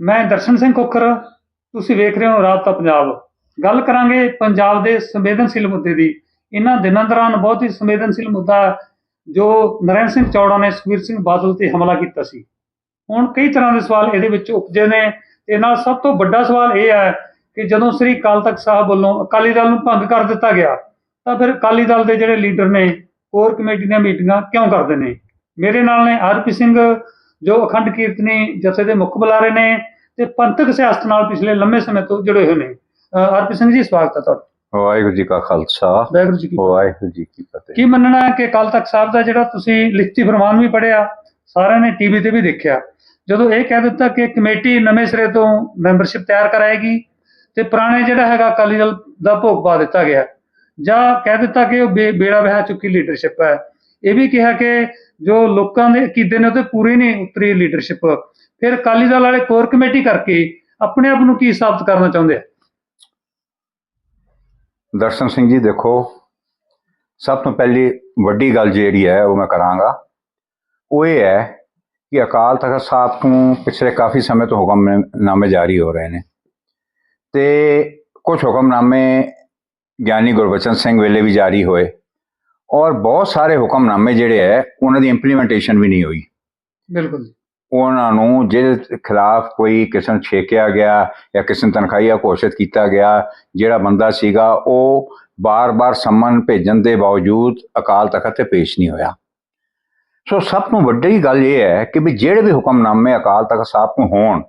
ਮੈਂ ਦਰਸ਼ਨ ਸਿੰਘ ਕੋਖਰ ਤੁਸੀਂ ਵੇਖ ਰਹੇ ਹੋ ਰਾਬਤਾ ਪੰਜਾਬ। ਗੱਲ ਕਰਾਂਗੇ ਪੰਜਾਬ ਦੇ ਸੰਵੇਦਨਸ਼ੀਲ ਮੁੱਦੇ ਦੀ। ਇਹਨਾਂ ਦਿਨਾਂ ਦੌਰਾਨ ਬਹੁਤ ਹੀ ਸੰਵੇਦਨਸ਼ੀਲ ਮੁੱਦਾ ਜੋ ਨਰੈਣ ਸਿੰਘ ਚੌੜਾ ਨੇ ਸੁਖਬੀਰ ਸਿੰਘ ਬਾਦਲ ਤੇ ਹਮਲਾ ਕੀਤਾ ਸੀ। ਹੁਣ ਕਈ ਤਰ੍ਹਾਂ ਦੇ ਸਵਾਲ ਇਹਦੇ ਵਿੱਚ ਉਪਜੇ ਨੇ ਤੇ ਨਾਲ ਸਭ ਤੋਂ ਵੱਡਾ ਸਵਾਲ ਇਹ ਹੈ ਕਿ ਜਦੋਂ ਸ੍ਰੀ ਅਕਾਲ ਤਖਤ ਸਾਹਿਬ ਵੱਲੋਂ ਅਕਾਲੀ ਦਲ ਨੂੰ ਭੰਗ ਕਰ ਦਿੱਤਾ ਗਿਆ, ਤਾਂ ਫਿਰ ਅਕਾਲੀ ਦਲ ਦੇ ਜਿਹੜੇ ਲੀਡਰ ਨੇ, ਕੋਰ ਕਮੇਟੀ ਦੀਆਂ ਮੀਟਿੰਗਾਂ ਕਿਉਂ ਕਰਦੇ ਨੇ? ਮੇਰੇ ਨਾਲ ਨੇ ਆਰਪੀ ਸਿੰਘ ਜੋ ਅਖੰਡ ਕੀਰਤਨੀ ਜਥੇ ਦੇ ਮੁੱਖ ਬੁਲਾਰੇ ਨੇ ਤੇ ਪੰਥਕ ਸਿਆਸਤ ਨਾਲ ਪਿਛਲੇ ਲੰਮੇ ਸਮੇਂ ਤੋਂ ਜੁੜੇ ਹੋਏ ਨੇ। ਆਰਪੀ ਸਿੰਘ ਜੀ ਸਵਾਗਤ ਹੈ ਤੁਹਾਡਾ। ਵਾਹਿਗੁਰੂ ਜੀ ਕਾ ਖਾਲਸਾ। ਵਾਹਿਗੁਰੂ ਜੀ ਕੀ। ਵਾਹਿਗੁਰੂ ਜੀ ਕੀ ਫਤਿਹ। ਕੀ ਮੰਨਣਾ ਹੈ ਕਿ ਅਕਾਲ ਤਖਤ ਸਾਹਿਬ ਦਾ ਜਿਹੜਾ ਤੁਸੀਂ ਲਿਖਤੀ ਫਰਮਾਨ ਵੀ ਪੜਿਆ ਸਾਰਿਆਂ ਨੇ ਟੀਵੀ ਤੇ ਵੀ ਦੇਖਿਆ। ਜਦੋਂ ਇਹ ਕਹਿ ਦਿੱਤਾ ਕਿ ਕਮੇਟੀ ਨਵੇਂ ਸਿਰੇ ਤੋਂ ਮੈਂਬਰਸ਼ਿਪ ਤਿਆਰ ਕਰਾਏਗੀ ਤੇ ਪੁਰਾਣੇ ਜਿਹੜਾ ਹੈਗਾ ਅਕਾਲੀ ਦਲ ਦਾ ਭੋਗ ਪਾ ਦਿੱਤਾ ਗਿਆ ਜਾਂ ਕਹਿ ਦਿੱਤਾ ਕਿ ਉਹ ਬੇੜਾ ਵਹਾ ਚੁੱਕੀ ਲੀਡਰਸ਼ਿਪ ਹੈ ਇਹ ਵੀ ਕਿਹਾ ਕਿ ਜੋ ਲੋਕਾਂ ਦੇ ਅਕੀਦੇ ਨੇ ਉਹ ਤੇ ਪੂਰੀ ਨਹੀਂ ਉਤਰੀ ਲੀਡਰਸ਼ਿਪ ਫਿਰ ਅਕਾਲੀ ਦਲ ਵਾਲੇ ਕੋਰ ਕਮੇਟੀ ਕਰਕੇ ਆਪਣੇ ਆਪ ਨੂੰ ਕੀ ਸਾਬਤ ਕਰਨਾ ਚਾਹੁੰਦੇ ਆ? ਦਰਸ਼ਨ ਸਿੰਘ ਜੀ, ਦੇਖੋ, ਸਭ ਤੋਂ ਪਹਿਲੀ ਵੱਡੀ ਗੱਲ ਜਿਹੜੀ ਹੈ, ਉਹ ਮੈਂ ਕਰਾਂਗਾ। ਉਹ ਇਹ ਹੈ ਕਿ ਅਕਾਲ ਤਖਤ ਸਾਹਿਬ ਤੋਂ ਪਿਛਲੇ ਕਾਫੀ ਸਮੇਂ ਤੋਂ ਹੁਕਮਨਾਮੇ ਜਾਰੀ ਹੋ ਰਹੇ ਨੇ। ਤੇ ਕੁਝ ਹੁਕਮਨਾਮੇ ਗਿਆਨੀ ਗੁਰਬਚਨ ਸਿੰਘ ਵੇਲੇ ਵੀ ਜਾਰੀ ਹੋਏ। ਔਰ ਬਹੁਤ ਸਾਰੇ ਹੁਕਮਨਾਮੇ ਜਿਹੜੇ ਹੈ ਉਹਨਾਂ ਦੀ ਇੰਪਲੀਮੈਂਟੇਸ਼ਨ ਵੀ ਨਹੀਂ ਹੋਈ। ਬਿਲਕੁਲ ਉਹਨਾਂ ਨੂੰ ਜਿਹਦੇ ਖਿਲਾਫ ਕੋਈ ਕਿਸੇ ਨੂੰ ਛੇਕਿਆ ਗਿਆ ਜਾਂ ਕਿਸੇ ਨੂੰ ਤਨਖਾਹੀਆ ਘੋਸ਼ਿਤ ਕੀਤਾ ਗਿਆ ਜਿਹੜਾ ਬੰਦਾ ਸੀਗਾ ਉਹ ਬਾਰ-ਬਾਰ ਸੰਮਨ ਭੇਜਣ ਦੇ ਬਾਵਜੂਦ ਅਕਾਲ ਤਖਤ ਤੇ ਪੇਸ਼ ਨਹੀਂ ਹੋਇਆ। ਸੋ ਸਭ ਤੋਂ ਵੱਡੀ ਗੱਲ ਇਹ ਹੈ ਕਿ ਵੀ ਜਿਹੜੇ ਵੀ ਹੁਕਮਨਾਮੇ ਅਕਾਲ ਤਖਤ ਸਾਹਿਬ ਤੋਂ ਹੋਣ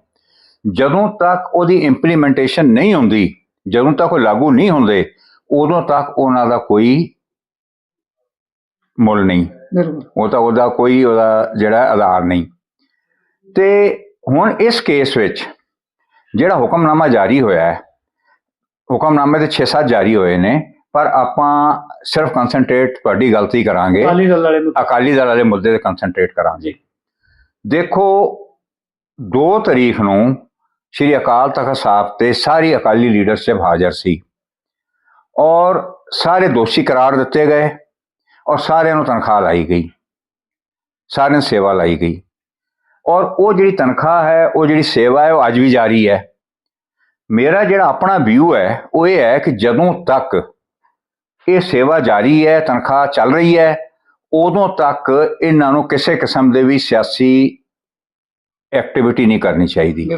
ਜਦੋਂ ਤੱਕ ਉਹਦੀ ਇੰਪਲੀਮੈਂਟੇਸ਼ਨ ਨਹੀਂ ਹੁੰਦੀ ਜਦੋਂ ਤੱਕ ਉਹ ਲਾਗੂ ਨਹੀਂ ਹੁੰਦੇ ਉਦੋਂ ਤੱਕ ਉਹਨਾਂ ਦਾ ਕੋਈ ਮੁੱਲ ਨਹੀਂ। ਬਿਲਕੁਲ। ਉਹ ਤਾਂ ਉਹਦਾ ਕੋਈ ਉਹਦਾ ਜਿਹੜਾ ਆਧਾਰ ਨਹੀਂ। ਤੇ ਹੁਣ ਇਸ ਕੇਸ ਵਿੱਚ ਜਿਹੜਾ ਹੁਕਮਨਾਮਾ ਜਾਰੀ ਹੋਇਆ ਹੈ ਹੁਕਮਨਾਮੇ ਤੇ 6-7 ਜਾਰੀ ਹੋਏ ਨੇ ਪਰ ਆਪਾਂ ਸਿਰਫ ਕਨਸੈਂਟਰੇਟ ਤੁਹਾਡੀ ਗਲਤੀ ਕਰਾਂਗੇ। ਅਕਾਲੀ ਦਲ ਵਾਲੇ ਅਕਾਲੀ ਦਲ ਵਾਲੇ ਮੁੱਦੇ ਤੇ ਕਨਸੈਂਟਰੇਟ ਕਰਾਂਗੇ। ਦੇਖੋ 2 ਤਰੀਕ ਨੂੰ ਸ਼੍ਰੀ ਅਕਾਲ ਤਖਤ ਸਾਹਿਬ ਤੇ ਸਾਰੀ ਅਕਾਲੀ ਲੀਡਰਸ਼ਿਪ ਹਾਜ਼ਰ ਸੀ। ਔਰ ਸਾਰੇ ਦੋਸ਼ੀ ਕਰਾਰ ਦਿੱਤੇ ਗਏ। ਔਰ ਸਾਰਿਆਂ ਨੂੰ ਤਨਖਾਹ ਲਾਈ ਗਈ। ਸਾਰਿਆਂ ਨੂੰ ਸੇਵਾ ਲਾਈ ਗਈ। ਔਰ ਉਹ ਜਿਹੜੀ ਤਨਖਾਹ ਹੈ ਉਹ ਜਿਹੜੀ ਸੇਵਾ ਹੈ ਉਹ ਅੱਜ ਵੀ ਜਾਰੀ ਹੈ। ਮੇਰਾ ਜਿਹੜਾ ਆਪਣਾ ਵਿਊ ਹੈ ਉਹ ਇਹ ਹੈ ਕਿ ਜਦੋਂ ਤੱਕ ਇਹ ਸੇਵਾ ਜਾਰੀ ਹੈ ਤਨਖਾਹ ਚੱਲ ਰਹੀ ਹੈ ਉਦੋਂ ਤੱਕ ਇਹਨਾਂ ਨੂੰ ਕਿਸੇ ਕਿਸਮ ਦੇ ਵੀ ਸਿਆਸੀ ਐਕਟੀਵਿਟੀ ਨਹੀਂ ਕਰਨੀ ਚਾਹੀਦੀ।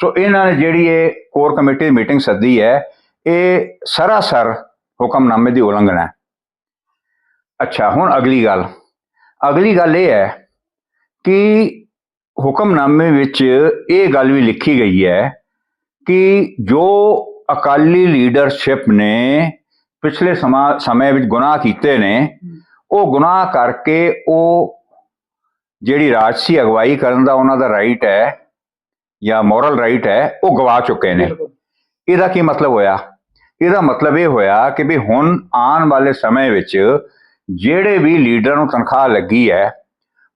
ਸੋ ਇਹਨਾਂ ਨੇ ਜਿਹੜੀ ਇਹ ਕੋਰ ਕਮੇਟੀ ਮੀਟਿੰਗ ਸੱਦੀ ਹੈ ਇਹ ਸਰਾਸਰ ਹੁਕਮਨਾਮੇ ਦੀ ਉਲੰਘਣਾ ਹੈ। ਅੱਛਾ ਹੁਣ ਅਗਲੀ ਗੱਲ। ਅਗਲੀ ਗੱਲ ਇਹ ਹੈ ਕਿ ਹੁਕਮਨਾਮੇ ਵਿੱਚ ਇਹ ਗੱਲ ਵੀ ਲਿਖੀ ਗਈ ਹੈ ਕਿ ਜੋ ਅਕਾਲੀ ਲੀਡਰਸ਼ਿਪ ਨੇ ਪਿਛਲੇ ਸਮਾਂ ਸਮੇਂ ਵਿੱਚ ਗੁਨਾਹ ਕੀਤੇ ਨੇ ਉਹ ਗੁਨਾਹ ਕਰਕੇ ਉਹ ਜਿਹੜੀ ਰਾਜਸੀ ਅਗਵਾਈ ਕਰਨ ਦਾ ਉਹਨਾਂ ਦਾ ਰਾਈਟ ਹੈ ਜਾਂ ਮੋਰਲ ਰਾਈਟ ਹੈ ਉਹ ਗਵਾ ਚੁੱਕੇ ਨੇ। ਇਹਦਾ ਕੀ ਮਤਲਬ ਹੋਇਆ? ਇਹਦਾ ਮਤਲਬ ਇਹ ਹੋਇਆ ਕਿ ਵੀ ਹੁਣ ਆਉਣ ਵਾਲੇ ਸਮੇਂ ਵਿੱਚ ਜਿਹੜੇ ਵੀ ਲੀਡਰ ਨੂੰ ਤਨਖਾਹ ਲੱਗੀ ਹੈ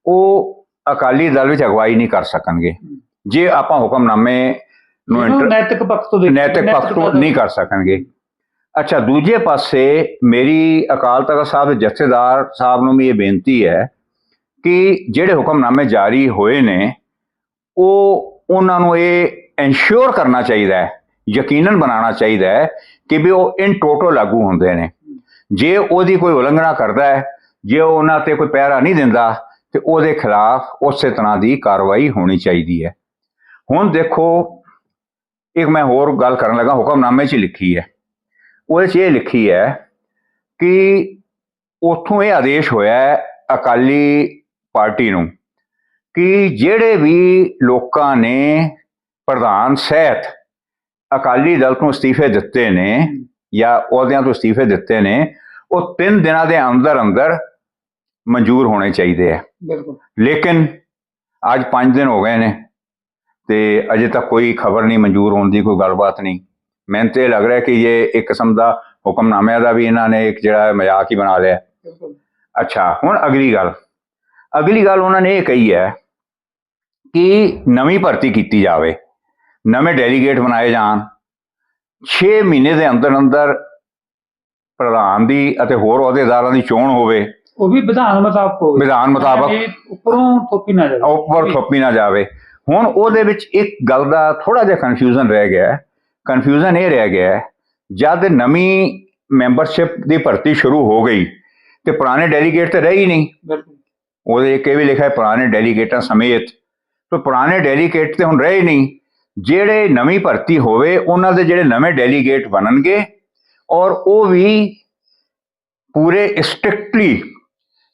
ਉਹ ਅਕਾਲੀ ਦਲ ਵਿੱਚ ਅਗਵਾਈ ਨਹੀਂ ਕਰ ਸਕਣਗੇ। ਜੇ ਆਪਾਂ ਹੁਕਮਨਾਮੇ ਨੂੰ ਨੈਤਿਕ ਪੱਖ ਤੋਂ ਨੈਤਿਕ ਪੱਖ ਤੋਂ ਨਹੀਂ ਕਰ ਸਕਣਗੇ। ਅੱਛਾ ਦੂਜੇ ਪਾਸੇ ਮੇਰੀ ਅਕਾਲ ਤਖਤ ਸਾਹਿਬ ਦੇ ਜਥੇਦਾਰ ਸਾਹਿਬ ਨੂੰ ਵੀ ਇਹ ਬੇਨਤੀ ਹੈ ਕਿ ਜਿਹੜੇ ਹੁਕਮਨਾਮੇ ਜਾਰੀ ਹੋਏ ਨੇ ਉਹ ਉਹਨਾਂ ਨੂੰ ਇਹ ਇਨਸ਼ੋਰ ਕਰਨਾ ਚਾਹੀਦਾ ਹੈ ਯਕੀਨਨ ਬਣਾਉਣਾ ਚਾਹੀਦਾ ਹੈ ਕਿ ਵੀ ਉਹ ਇਨ ਟੋਟਲ ਲਾਗੂ ਹੁੰਦੇ ਨੇ। ਜੇ ਉਹਦੀ ਕੋਈ ਉਲੰਘਣਾ ਕਰਦਾ ਹੈ, ਜੇ ਉਹ ਉਹਨਾਂ ਤੇ ਕੋਈ ਪਹਿਰਾ ਨਹੀਂ ਦਿੰਦਾ, ਤੇ ਉਹਦੇ ਖਿਲਾਫ ਉਸੇ ਤਰ੍ਹਾਂ ਦੀ ਕਾਰਵਾਈ ਹੋਣੀ ਚਾਹੀਦੀ ਹੈ। ਹੁਣ ਦੇਖੋ, ਇੱਕ ਮੈਂ ਹੋਰ ਗੱਲ ਕਰਨ ਲੱਗਾ, ਹੁਕਮਨਾਮੇ 'ਚ ਲਿਖੀ ਹੈ। ਉਹਦੇ 'ਚ ਇਹ ਲਿਖੀ ਹੈ ਕਿ ਉਥੋਂ ਇਹ ਆਦੇਸ਼ ਹੋਇਆ ਹੈ ਅਕਾਲੀ ਪਾਰਟੀ ਨੂੰ ਕਿ ਜਿਹੜੇ ਵੀ ਲੋਕਾਂ ਨੇ ਪ੍ਰਧਾਨ ਸਹਿਤ ਅਕਾਲੀ ਦਲ ਤੋਂ ਅਸਤੀਫੇ ਦਿੱਤੇ ਨੇ ਜਾਂ ਅਹੁਦਿਆਂ ਤੋਂ ਅਸਤੀਫੇ ਦਿੱਤੇ ਨੇ ਉਹ 3 ਦਿਨਾਂ ਦੇ ਅੰਦਰ ਅੰਦਰ ਮਨਜ਼ੂਰ ਹੋਣੇ ਚਾਹੀਦੇ ਆ। ਬਿਲਕੁਲ। ਲੇਕਿਨ ਅੱਜ 5 ਦਿਨ ਹੋ ਗਏ ਨੇ ਤੇ ਅਜੇ ਤੱਕ ਕੋਈ ਖਬਰ ਨਹੀਂ ਮਨਜ਼ੂਰ ਹੋਣ ਦੀ ਕੋਈ ਗੱਲਬਾਤ ਨਹੀਂ। ਮੈਨੂੰ ਤੇ ਲੱਗ ਰਿਹਾ ਕਿ ਇਹ ਇੱਕ ਕਿਸਮ ਦਾ ਹੁਕਮਨਾਮਿਆਂ ਦਾ ਵੀ ਇਹਨਾਂ ਨੇ ਇੱਕ ਜਿਹੜਾ ਮਜ਼ਾਕ ਹੀ ਬਣਾ ਲਿਆ। ਅੱਛਾ ਹੁਣ ਅਗਲੀ ਗੱਲ। ਅਗਲੀ ਗੱਲ ਉਹਨਾਂ ਨੇ ਇਹ ਕਹੀ ਹੈ ਕਿ ਨਵੀਂ ਭਰਤੀ ਕੀਤੀ ਜਾਵੇ ਨਵੇਂ ਡੈਲੀਗੇਟ ਬਣਾਏ ਜਾਣ। 6 ਮਹੀਨੇ ਦੇ ਅੰਦਰ ਅੰਦਰ ਪ੍ਰਧਾਨ ਦੀ ਅਤੇ ਹੋਰ ਅਹੁਦੇਦਾਰਾਂ ਦੀ ਚੋਣ ਹੋਵੇ ਉਹ ਵੀ ਵਿਧਾਨ ਮੁਤਾਬਕ ਹੋਵੇ। ਵਿਧਾਨ ਮੁਤਾਬਕ ਉੱਪਰੋਂ ਥੋਪੀ ਨਾ ਜਾਵੇ। ਉੱਪਰ ਥੋਪੀ ਨਾ ਜਾਵੇ। ਹੁਣ ਉਹਦੇ ਵਿੱਚ ਇੱਕ ਗੱਲ ਦਾ ਥੋੜਾ ਜਿਹਾ ਕਨਫਿਊਜ਼ਨ ਰਹਿ ਗਿਆ ਕਨਫਿਊਜ਼ਨ ਇਹ ਰਹਿ ਗਿਆ ਹੈ, ਜਦ ਨਵੀਂ ਮੈਂਬਰਸ਼ਿਪ ਦੀ ਭਰਤੀ ਸ਼ੁਰੂ ਹੋ ਗਈ ਤੇ ਪੁਰਾਣੇ ਡੈਲੀਗੇਟ ਤੇ ਰਹੇ ਹੀ ਨਹੀਂ। ਬਿਲਕੁਲ। ਉਹਦੇ ਇੱਕ ਇਹ ਵੀ ਲਿਖਿਆ ਪੁਰਾਣੇ ਡੈਲੀਗੇਟਾਂ ਸਮੇਤ। ਤੇ ਪੁਰਾਣੇ ਡੈਲੀਗੇਟ ਤੇ ਹੁਣ ਰਹੇ ਹੀ ਨਹੀਂ। ਜਿਹੜੇ ਨਵੀਂ ਭਰਤੀ ਹੋਵੇ, ਉਹਨਾਂ ਦੇ ਜਿਹੜੇ ਨਵੇਂ ਡੈਲੀਗੇਟ ਬਣਨਗੇ ਔਰ ਉਹ ਵੀ ਪੂਰੇ ਸਟ੍ਰਿਕਟਲੀ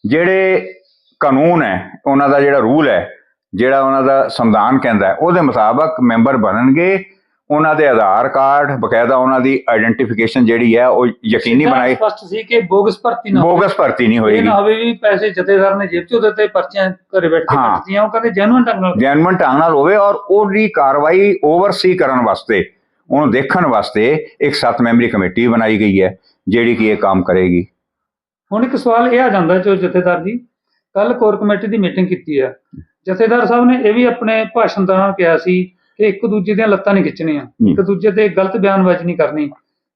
ਜਿਹੜੇ ਕਾਨੂੰਨ ਹੈ, ਉਹਨਾਂ ਦਾ ਜਿਹੜਾ ਰੂਲ ਹੈ, ਜਿਹੜਾ ਉਹਨਾਂ ਦਾ ਸੰਵਿਧਾਨ ਕਹਿੰਦਾ ਉਹਦੇ ਮੁਤਾਬਕ ਮੈਂਬਰ ਬਣਨਗੇ ਉਹਨਾਂ ਦੇ ਆਧਾਰ ਕਾਰਡ ਬਕਾਇਦਾ ਉਹਨਾਂ ਦੀ ਆਇਡੈਂਟੀਫਿਕੇਸ਼ਨ ਜਿਹੜੀ ਹੈ ਉਹ ਯਕੀਨੀ ਬਣਾਈ। ਸਪਸ਼ਟ ਸੀ ਕਿ ਬੋਗਸ ਭਰਤੀ ਨਾ। ਬੋਗਸ ਭਰਤੀ ਨਹੀਂ ਇਹ ਹੋਏਗੀ ਨਾ ਹੋਵੇ ਵੀ ਪੈਸੇ ਜਥੇਦਾਰ ਨੇ ਜੇਬ ਚੋਂ ਦਿੱਤੇ ਪਰਚੀਆਂ ਘਰੇ ਬੈਠ ਕੇ। ਕੱਟਦੀਆਂ ਉਹ ਕਹਿੰਦੇ ਜੈਨੂਇਨ ਢੰਗ ਨਾਲ। ਜੈਨੂਇਨ ਢੰਗ ਨਾਲ ਹੋਵੇ ਔਰ ਉਹਦੀ ਕਾਰਵਾਈ ਓਵਰਸੀ ਕਰਨ ਵਾਸਤੇ ਉਹਨੂੰ ਦੇਖਣ ਵਾਸਤੇ ਇੱਕ ਸੱਤ ਮੈਂਬਰੀ ਕਮੇਟੀ ਬਣਾਈ ਗਈ ਹੈ ਜਿਹੜੀ ਕਿ ਇਹ ਕੰਮ ਕਰੇਗੀ। ਹੁਣ ਇੱਕ ਸਵਾਲ ਇਹ ਆ ਜਾਂਦਾ ਜੋ ਜਥੇਦਾਰ ਜੀ ਕੱਲ ਕੋਰ ਕਮੇਟੀ ਦੀ ਮੀਟਿੰਗ ਕੀਤੀ ਹੈ। ਜਥੇਦਾਰ ਸਾਹਿਬ ਨੇ ਇਹ ਵੀ ਆਪਣੇ ਭਾਸ਼ਣ ਦੌਰਾਨ ਕਿਹਾ ਸੀ ਕਿ ਇੱਕ ਦੂਜੇ ਦੀਆਂ ਲੱਤਾਂ ਨਹੀਂ ਖਿੱਚਣੀਆਂ ਇੱਕ ਦੂਜੇ ਤੇ ਗਲਤ ਬਿਆਨਬਾਜ਼ੀ ਨਹੀਂ ਕਰਨੀ।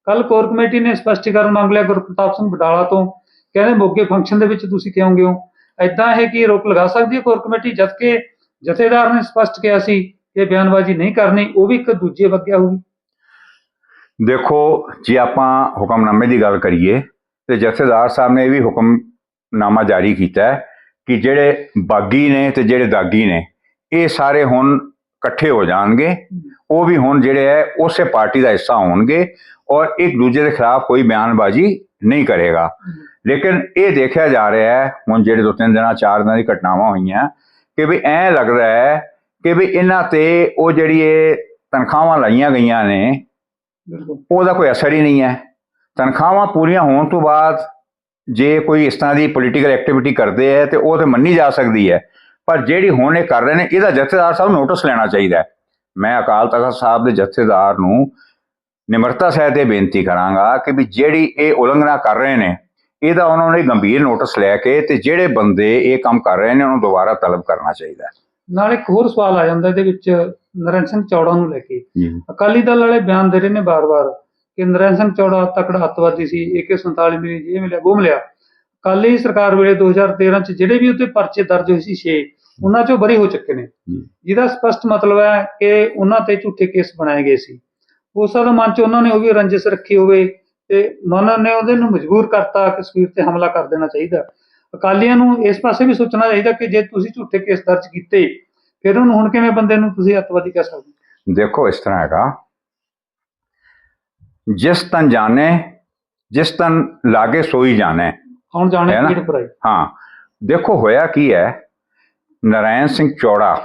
ਕੱਲ ਕੋਰ ਕਮੇਟੀ ਨੇ ਸਪਸ਼ਟੀਕਰਨ ਮੰਗ ਲਿਆ ਗੁਰਪ੍ਰਤਾਪ ਸਿੰਘ ਬਡਾਲਾ ਤੋਂ। ਕਹਿੰਦੇ ਮੋਗੇ ਫੰਕਸ਼ਨ ਦੇ ਵਿੱਚ ਤੁਸੀਂ ਕਿਉਂ ਗਏ ਹੋ ਐਦਾਂ ਹੈ ਕਿ ਰੋਕ ਲਗਾ ਸਕਦੀ ਹੈ ਕੋਰ ਕਮੇਟੀ? ਜਦ ਕਿ ਜਥੇਦਾਰ ਨੇ ਸਪਸ਼ਟ ਕਿਹਾ ਸੀ ਕਿ ਬਿਆਨਬਾਜ਼ੀ ਨਹੀਂ ਕਰਨੀ ਉਹ ਵੀ ਇੱਕ ਦੂਜੇ ਵਗਿਆ ਹੋਊਗੀ ਦੇਖੋ ਜੇ ਆਪਾਂ ਹੁਕਮਨਾਮੇ ਦੀ ਗੱਲ ਕਰੀਏ ਤੇ ਜਥੇਦਾਰ ਸਾਹਿਬ ਨੇ ਇਹ ਵੀ ਹੁਕਮਨਾਮਾ ਜਾਰੀ ਕੀਤਾ ਹੈ ਕਿ ਜਿਹੜੇ ਬਾਗੀ ਨੇ ਤੇ ਜਿਹੜੇ ਦਾਗੀ ਨੇ ਇਹ ਸਾਰੇ ਹੁਣ ਇਕੱਠੇ ਹੋ ਜਾਣਗੇ। ਉਹ ਵੀ ਹੁਣ ਜਿਹੜੇ ਹੈ, ਉਸੇ ਪਾਰਟੀ ਦਾ ਹਿੱਸਾ ਹੋਣਗੇ ਔਰ ਇੱਕ ਦੂਜੇ ਦੇ ਖਿਲਾਫ ਕੋਈ ਬਿਆਨਬਾਜ਼ੀ ਨਹੀਂ ਕਰੇਗਾ। ਲੇਕਿਨ ਇਹ ਦੇਖਿਆ ਜਾ ਰਿਹਾ ਹੈ, ਹੁਣ ਜਿਹੜੇ ਦੋ ਤਿੰਨ ਦਿਨਾਂ, ਚਾਰ ਦਿਨਾਂ ਦੀ ਘਟਨਾਵਾਂ ਹੋਈਆਂ, ਕਿ ਵੀ ਐਂ ਲੱਗਦਾ ਹੈ ਕਿ ਵੀ ਇਹਨਾਂ ਤੇ ਉਹ ਜਿਹੜੀ ਇਹ ਤਨਖਾਹਾਂ ਲਾਈਆਂ ਗਈਆਂ ਨੇ, ਉਹਦਾ ਕੋਈ ਅਸਰ ਹੀ ਨਹੀਂ ਹੈ। ਤਨਖਾਹਾਂ ਪੂਰੀਆਂ ਹੋਣ ਤੋਂ ਬਾਅਦ ਜੇ ਕੋਈ ਇਸ ਤਰ੍ਹਾਂ ਦੀ ਪੋਲੀਟੀਕਲ ਐਕਟੀਵਿਟੀ ਕਰਦੇ ਹੈ ਤੇ ਉਹ ਤੇ ਮੰਨੀ ਜਾ ਸਕਦੀ ਹੈ। ਪਰ ਜਿਹੜੀ ਹੁਣ ਇਹ ਕਰ ਰਹੇ ਨੇ ਇਹਦਾ ਜਥੇਦਾਰ ਸਾਹਿਬ ਨੋਟਿਸ ਲੈਣਾ ਚਾਹੀਦਾ ਮੈਂ ਅਕਾਲ ਤਖਤ ਸਾਹਿਬ ਦੇ ਜਥੇਦਾਰ ਨੂੰ ਨਿਮਰਤਾ ਸਹਿਤ ਇਹ ਬੇਨਤੀ ਕਰਾਂਗਾ ਕਿ ਵੀ ਜਿਹੜੀ ਇਹ ਉਲੰਘਣਾ ਕਰ ਰਹੇ ਨੇ ਇਹਦਾ ਉਹਨਾਂ ਨੇ ਗੰਭੀਰ ਨੋਟਿਸ ਲੈ ਕੇ ਤੇ ਜਿਹੜੇ ਬੰਦੇ ਇਹ ਕੰਮ ਕਰ ਰਹੇ ਨੇ ਉਹਨੂੰ ਦੁਬਾਰਾ ਤਲਬ ਕਰਨਾ ਚਾਹੀਦਾ ਨਾਲ ਇੱਕ ਹੋਰ ਸਵਾਲ ਆ ਜਾਂਦਾ ਇਹਦੇ ਵਿੱਚ ਨਰਨ ਸਿੰਘ ਚੌੜਾ ਨੂੰ ਲੈ ਕੇ। ਅਕਾਲੀ ਦਲ ਵਾਲੇ ਬਿਆਨ ਦੇ ਰਹੇ ਨੇ ਬਾਰ-ਬਾਰ ਕਿ ਨਰਨ ਸਿੰਘ ਚੌੜਾ ਤਕੜਾ ਅੱਤਵਾਦੀ ਸੀ AK47 ਮਿਲੀ ਜੇ ਮਿਲਿਆ ਉਹ ਮਿਲਿਆ। ਅਕਾਲੀ ਸਰਕਾਰ ਵੇਲੇ 2013 ਚ ਜਿਹੜੇ ਵੀ ਉੱਤੇ ਪਰਚੇ ਦਰਜ ਹੋਏ ਸੀ 6 ਉਹਨਾਂ ਚੋਂ ਬਰੀ ਹੋ ਚੁੱਕੇ ਨੇ। ਜਿਹਦਾ ਸਪਸ਼ਟ ਮਤਲਬ ਹੈ ਕਿ ਉਹਨਾਂ ਤੇ ਝੂਠੇ ਕੇਸ ਬਣਾਏ ਗਏ ਸੀ। ਹੋ ਸਕਦਾ ਮਨ ਚ ਉਹਨਾਂ ਨੇ ਉਹ ਵੀ ਰੰਜਿਸ਼ ਰੱਖੀ ਹੋਵੇ ਤੇ ਮਨ ਨੇ ਉਹਦੇ ਨੂੰ ਮਜਬੂਰ ਕਰਤਾ ਕਿ ਕਸ਼ਮੀਰ ਤੇ ਹਮਲਾ ਕਰ ਦੇਣਾ ਚਾਹੀਦਾ। ਅਕਾਲੀਆਂ ਨੂੰ ਇਸ ਪਾਸੇ ਵੀ ਸੋਚਣਾ ਚਾਹੀਦਾ ਕਿ ਜੇ ਤੁਸੀਂ ਝੂਠੇ ਕੇਸ ਦਰਜ ਕੀਤੇ ਫਿਰ ਉਹਨੂੰ ਹੁਣ ਕਿਵੇਂ ਬੰਦੇ ਨੂੰ ਤੁਸੀਂ ਅੱਤਵਾਦੀ ਕਹਿ ਸਕਦੇ? ਦੇਖੋ ਇਸ ਤਰ੍ਹਾਂ ਹੈਗਾ। ਜਿਸ ਤਨ ਜਾਣੇ ਜਿਸ ਤਨ ਲਾਗੇ ਸੋਈ ਜਾਣੇ। ਹੁਣ ਜਾਣੇ ਹੈ ਨਾ? ਪੀੜ ਪਰਾਈ ਹਾਂ। ਦੇਖੋ ਹੋਇਆ ਕੀ ਹੈ? ਨਰਾਇਣ ਸਿੰਘ ਚੌੜਾ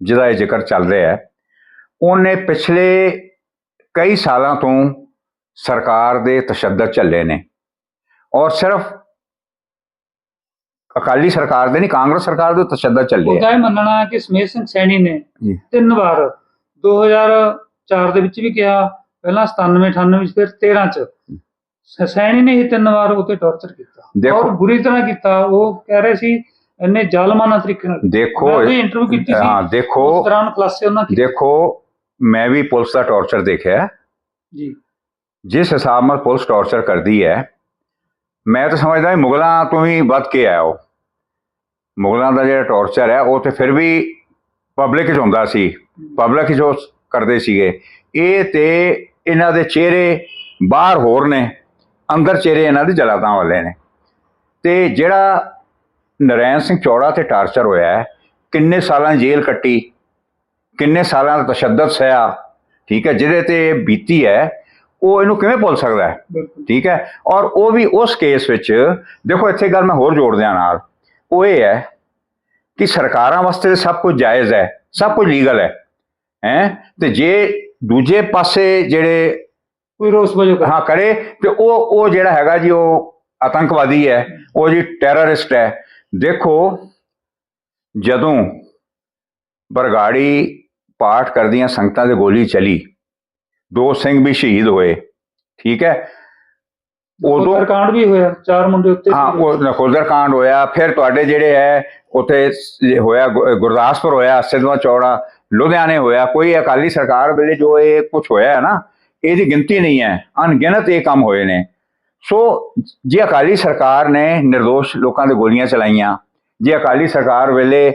ਜਿਹਦਾ ਇਹ ਜ਼ਿਕਰ ਚੱਲ ਰਿਹਾ ਹੈ ਉਹਨੇ ਪਿਛਲੇ ਕਈ ਸਾਲਾਂ ਤੋਂ ਸਰਕਾਰ ਦੇ ਤਸ਼ੱਦਦ ਝੱਲੇ ਨੇ ਔਰ ਸਿਰਫ ਅਕਾਲੀ ਸਰਕਾਰ ਦੇ ਨਹੀਂ ਕਾਂਗਰਸ ਸਰਕਾਰ ਦੇ ਤਸ਼ੱਦਦ ਝੱਲੇ ਉਹਦਾ ਇਹ ਮੰਨਣਾ ਹੈ ਕਿ ਸਮੇਤ ਸਿੰਘ ਸੈਣੀ ਨੇ। ਤਿੰਨ ਵਾਰ 2004 ਦੇ ਵਿੱਚ ਵੀ ਕਿਹਾ ਪਹਿਲਾਂ 97 98 ਵਿੱਚ ਫਿਰ 13 ਚ। ਸੈਣੀ ਨੇ ਹੀ ਤਿੰਨ ਵਾਰ ਉਤੇ ਟੌਰਚਰ ਕੀਤਾ। ਔਰ ਬੁਰੀ ਤਰ੍ਹਾਂ ਕੀਤਾ। ਉਹ ਕਹਿ ਰਹੇ ਸੀ ਇੰਨੇ ਜ਼ਾਲਮਾਨਾ ਤਰੀਕੇ ਨਾਲ। ਦੇਖੋ ਮੈਂ ਵੀ ਇੰਟਰਵਿਊ ਕੀਤੀ ਸੀ। ਹਾਂ ਦੇਖੋ ਉਸ ਦੌਰਾਨ ਖੁਲਾਸੇ ਉਹਨਾਂ ਕੀਤੇ ਦੇਖੋ ਮੈਂ ਵੀ ਪੁਲਿਸ ਦਾ ਟੌਰਚਰ ਦੇਖਿਆ। ਜੀ। ਜਿਸ ਹਿਸਾਬ ਨਾਲ ਪੁਲਿਸ ਟੌਰਚਰ ਕਰਦੀ ਹੈ ਮੈਂ ਤਾਂ ਸਮਝਦਾ ਮੁਗਲਾਂ ਤੋਂ ਵੀ ਵੱਧ ਕੇ ਆਇਆ ਉਹ। ਮੁਗਲਾਂ ਦਾ ਜਿਹੜਾ ਟੌਰਚਰ ਹੈ ਉਹ ਤੇ ਫਿਰ ਵੀ ਪਬਲਿਕ 'ਚ ਹੁੰਦਾ ਸੀ। ਪਬਲਿਕ 'ਚ ਉਹ ਕਰਦੇ ਸੀਗੇ। ਇਹ ਤੇ ਇਹਨਾਂ ਦੇ ਚਿਹਰੇ ਬਾਹਰ ਹੋਰ ਨੇ। ਅੰਦਰ ਚਿਹਰੇ ਇਹਨਾਂ ਦੇ ਜਲਾਦਾਂ ਵਾਲੇ ਨੇ। ਤੇ ਜਿਹੜਾ ਨਰੈਣ ਸਿੰਘ ਚੌੜਾ ਤੇ ਟਾਰਚਰ ਹੋਇਆ ਹੈ। ਕਿੰਨੇ ਸਾਲਾਂ ਜੇਲ੍ਹ ਕੱਟੀ ਕਿੰਨੇ ਸਾਲਾਂ ਦਾ ਤਸ਼ੱਦਦ ਸਹਿਆ ਠੀਕ ਹੈ ਜਿਹਦੇ ਤੇ ਬੀਤੀ ਹੈ ਉਹ ਇਹਨੂੰ ਕਿਵੇਂ ਭੁੱਲ ਸਕਦਾ ਹੈ? ਠੀਕ ਹੈ ਔਰ ਉਹ ਵੀ ਉਸ ਕੇਸ ਵਿੱਚ ਦੇਖੋ ਇੱਥੇ ਗੱਲ ਮੈਂ ਹੋਰ ਜੋੜ ਦਿਆਂ ਨਾਲ ਉਹ ਇਹ ਹੈ ਕਿ ਸਰਕਾਰਾਂ ਵਾਸਤੇ ਸਭ ਕੁਝ ਜਾਇਜ਼ ਹੈ ਸਭ ਕੁਝ ਲੀਗਲ ਹੈ ਹੈ ਤੇ ਜੇ ਦੂਜੇ ਪਾਸੇ ਜਿਹੜੇ ਕੋਈ ਰੋਸ ਵਜੋਂ ਹਾਂ ਕਰੇ ਤੇ ਉਹ ਉਹ ਜਿਹੜਾ ਹੈਗਾ ਜੀ ਉਹ ਆਤੰਕਵਾਦੀ ਹੈ ਉਹ ਜੀ ਟੈਰਰਿਸਟ ਹੈ ਦੇਖੋ ਜਦੋਂ ਬਰਗਾੜੀ ਪਾਠ ਕਰਦੀਆਂ ਸੰਗਤਾਂ ਦੇ ਗੋਲੀ ਚਲੀ ਦੋ ਸਿੰਘ ਵੀ ਸ਼ਹੀਦ ਹੋਏ ਠੀਕ ਹੈ? ਉਦੋਂ ਕਾਂਡ ਵੀ ਹੋਇਆ ਚਾਰ ਮੁੰਡੇ ਉੱਤੇ ਹਾਂ ਉਹ ਨਖੋਦਰ ਕਾਂਡ ਹੋਇਆ ਫਿਰ ਤੁਹਾਡੇ ਜਿਹੜੇ ਹੈ ਉਥੇ ਹੋਇਆ ਗੁਰਦਾਸਪੁਰ ਹੋਇਆ ਸਿੱਧਵਾਂ ਚੌੜਾ ਲੁਧਿਆਣੇ ਹੋਇਆ ਕੋਈ ਅਕਾਲੀ ਸਰਕਾਰ ਵੇਲੇ ਜੋ ਇਹ ਕੁਝ ਹੋਇਆ ਹੈ ਨਾ ਇਹਦੀ ਗਿਣਤੀ ਨਹੀਂ ਹੈ ਅਣਗਿਣਤ ਇਹ ਕੰਮ ਹੋਏ ਨੇ। ਸੋ ਜੇ ਅਕਾਲੀ ਸਰਕਾਰ ਨੇ નિર્ਦੋਸ਼ ਲੋਕਾਂ ਦੇ ਗੋਲੀਆਂ ਚਲਾਈਆਂ, ਜੇ ਅਕਾਲੀ ਸਰਕਾਰ ਵੇਲੇ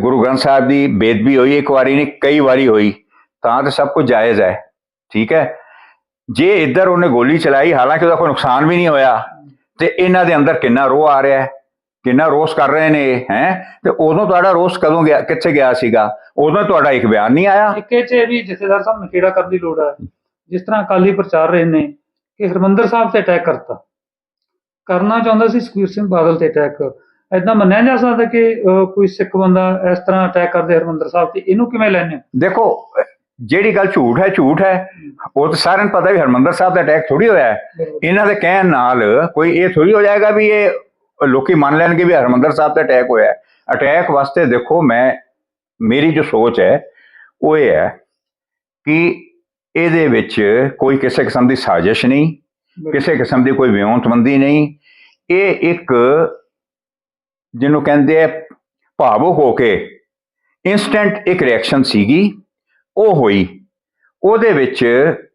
ਗੁਰੂ ਗ੍ਰੰਥ ਸਾਹਿਬ ਦੀ ਬੇਦਬੀ ਹੋਈ, ਇੱਕ ਵਾਰੀ ਨਹੀਂ, ਕਈ ਵਾਰੀ ਹੋਈ, ਤਾਂ ਤੇ ਸਭ ਕੁਝ ਜਾਇਜ਼ ਹੈ, ਠੀਕ ਹੈ? ਜੇ ਇੱਧਰ ਉਹਨੇ ਗੋਲੀ ਚਲਾਈ, ਹਾਲਾਂਕਿ ਉਹਦਾ ਕੋਈ ਨੁਕਸਾਨ ਵੀ ਨਹੀਂ ਹੋਇਆ, ਤੇ ਇਹਨਾਂ ਦੇ ਅੰਦਰ ਕਿੰਨਾ ਰੋਹ ਆ ਰਿਹਾ ਹੈ, ਕਿੰਨਾ ਰੋਸ ਕਰ ਰਹੇ ਨੇ ਹੈ? ਤੇ ਉਦੋਂ ਤੁਹਾਡਾ ਰੋਸ ਕਦੋਂ ਗਿਆ, ਕਿੱਥੇ ਗਿਆ ਸੀਗਾ? ਉਦੋਂ ਤੁਹਾਡਾ ਇੱਕ ਬਿਆਨ ਨਹੀਂ ਆਇਆ। ਇੱਕ ਚ ਵੀ ਜਥੇਦਾਰ ਸਾਹਿਬ, ਨਖੇੜਾ ਕਰਨ ਦੀ ਲੋੜ ਹੈ। ਜਿਸ ਤਰ੍ਹਾਂ ਅਕਾਲੀ ਪ੍ਰਚਾਰ ਰਹੇ ਨੇ ਕਿ ਹਰਮੰਦਰ ਸਾਹਿਬ ਤੇ ਅਟੈਕ ਕਰਤਾ। ਕਰਨਾ ਚਾਹੁੰਦਾ ਸੀ ਸੁਖਬੀਰ ਸਿੰਘ ਬਾਦਲ ਤੇ ਅਟੈਕ ਐਦਾਂ ਮੰਨਿਆ ਜਾ ਸਕਦਾ ਕਿ ਕੋਈ ਸਿੱਖ ਬੰਦਾ ਇਸ ਤਰ੍ਹਾਂ ਅਟੈਕ ਕਰਦੇ ਹਰਮੰਦਰ ਸਾਹਿਬ ਤੇ ਇਹਨੂੰ ਕਿਵੇਂ ਲੈਣੇ ਦੇਖੋ ਜਿਹੜੀ ਗੱਲ ਝੂਠ ਹੈ ਝੂਠ ਹੈ। ਉਹ ਤਾਂ ਸਾਰਿਆਂ ਨੂੰ ਪਤਾ ਵੀ ਹਰਮੰਦਰ ਸਾਹਿਬ ਦਾ ਅਟੈਕ ਥੋੜੀ ਹੋਇਆ ਇਹਨਾਂ ਦੇ ਕਹਿਣ ਨਾਲ ਕੋਈ ਇਹ ਥੋੜੀ ਹੋ ਜਾਏਗਾ ਵੀ ਇਹ ਲੋਕੀ ਮੰਨ ਲੈਣਗੇ ਵੀ ਹਰਮੰਦਰ ਸਾਹਿਬ ਤੇ ਅਟੈਕ ਹੋਇਆ ਅਟੈਕ ਵਾਸਤੇ ਦੇਖੋ ਮੈਂ ਮੇਰੀ ਜੋ ਸੋਚ ਹੈ ਉਹ ਇਹ ਹੈ ਕਿ ਇਹਦੇ ਵਿੱਚ ਕੋਈ ਕਿਸੇ ਕਿਸਮ ਦੀ ਸਾਜ਼ਿਸ਼ ਨਹੀਂ ਕਿਸੇ ਕਿਸਮ ਦੀ ਕੋਈ ਵਿਉਂਤਬੰਦੀ ਨਹੀਂ। ਇਹ ਇੱਕ ਜਿਹਨੂੰ ਕਹਿੰਦੇ ਆ ਭਾਵੁਕ ਹੋ ਕੇ ਇਨਸਟੈਂਟ ਇੱਕ ਰਿਐਕਸ਼ਨ ਸੀਗੀ ਉਹ ਹੋਈ। ਉਹਦੇ ਵਿੱਚ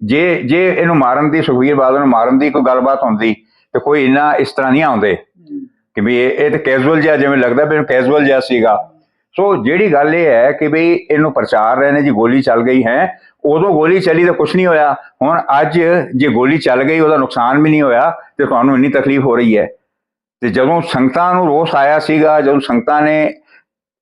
ਜੇ ਜੇ ਇਹਨੂੰ ਮਾਰਨ ਦੀ ਸੁਖਬੀਰ ਬਾਦਲ ਨੂੰ ਮਾਰਨ ਦੀ ਕੋਈ ਗੱਲਬਾਤ ਹੁੰਦੀ ਤੇ ਕੋਈ ਇੰਨਾ ਇਸ ਤਰ੍ਹਾਂ ਨਹੀਂ ਆਉਂਦੇ ਕਿ ਵੀ ਇਹ ਇਹ ਤਾਂ ਕੈਜੂਅਲ ਜਿਹਾ ਜਿਵੇਂ ਲੱਗਦਾ ਵੀ ਕੈਜੂਅਲ ਜਿਹਾ ਸੀਗਾ। ਸੋ ਜਿਹੜੀ ਗੱਲ ਇਹ ਹੈ ਕਿ ਵੀ ਇਹਨੂੰ ਪ੍ਰਚਾਰ ਰਹੇ ਨੇ ਜੀ ਗੋਲੀ ਚੱਲ ਗਈ ਹੈ ਉਦੋਂ ਗੋਲੀ ਚੱਲੀ ਤਾਂ ਕੁਝ ਨਹੀਂ ਹੋਇਆ। ਹੁਣ ਅੱਜ ਜੇ ਗੋਲੀ ਚੱਲ ਗਈ ਉਹਦਾ ਨੁਕਸਾਨ ਵੀ ਨਹੀਂ ਹੋਇਆ ਤੇ ਤੁਹਾਨੂੰ ਇੰਨੀ ਤਕਲੀਫ ਹੋ ਰਹੀ ਹੈ। ਤੇ ਜਦੋਂ ਸੰਗਤਾਂ ਨੂੰ ਰੋਸ ਆਇਆ ਸੀਗਾ ਜਦੋਂ ਸੰਗਤਾਂ ਨੇ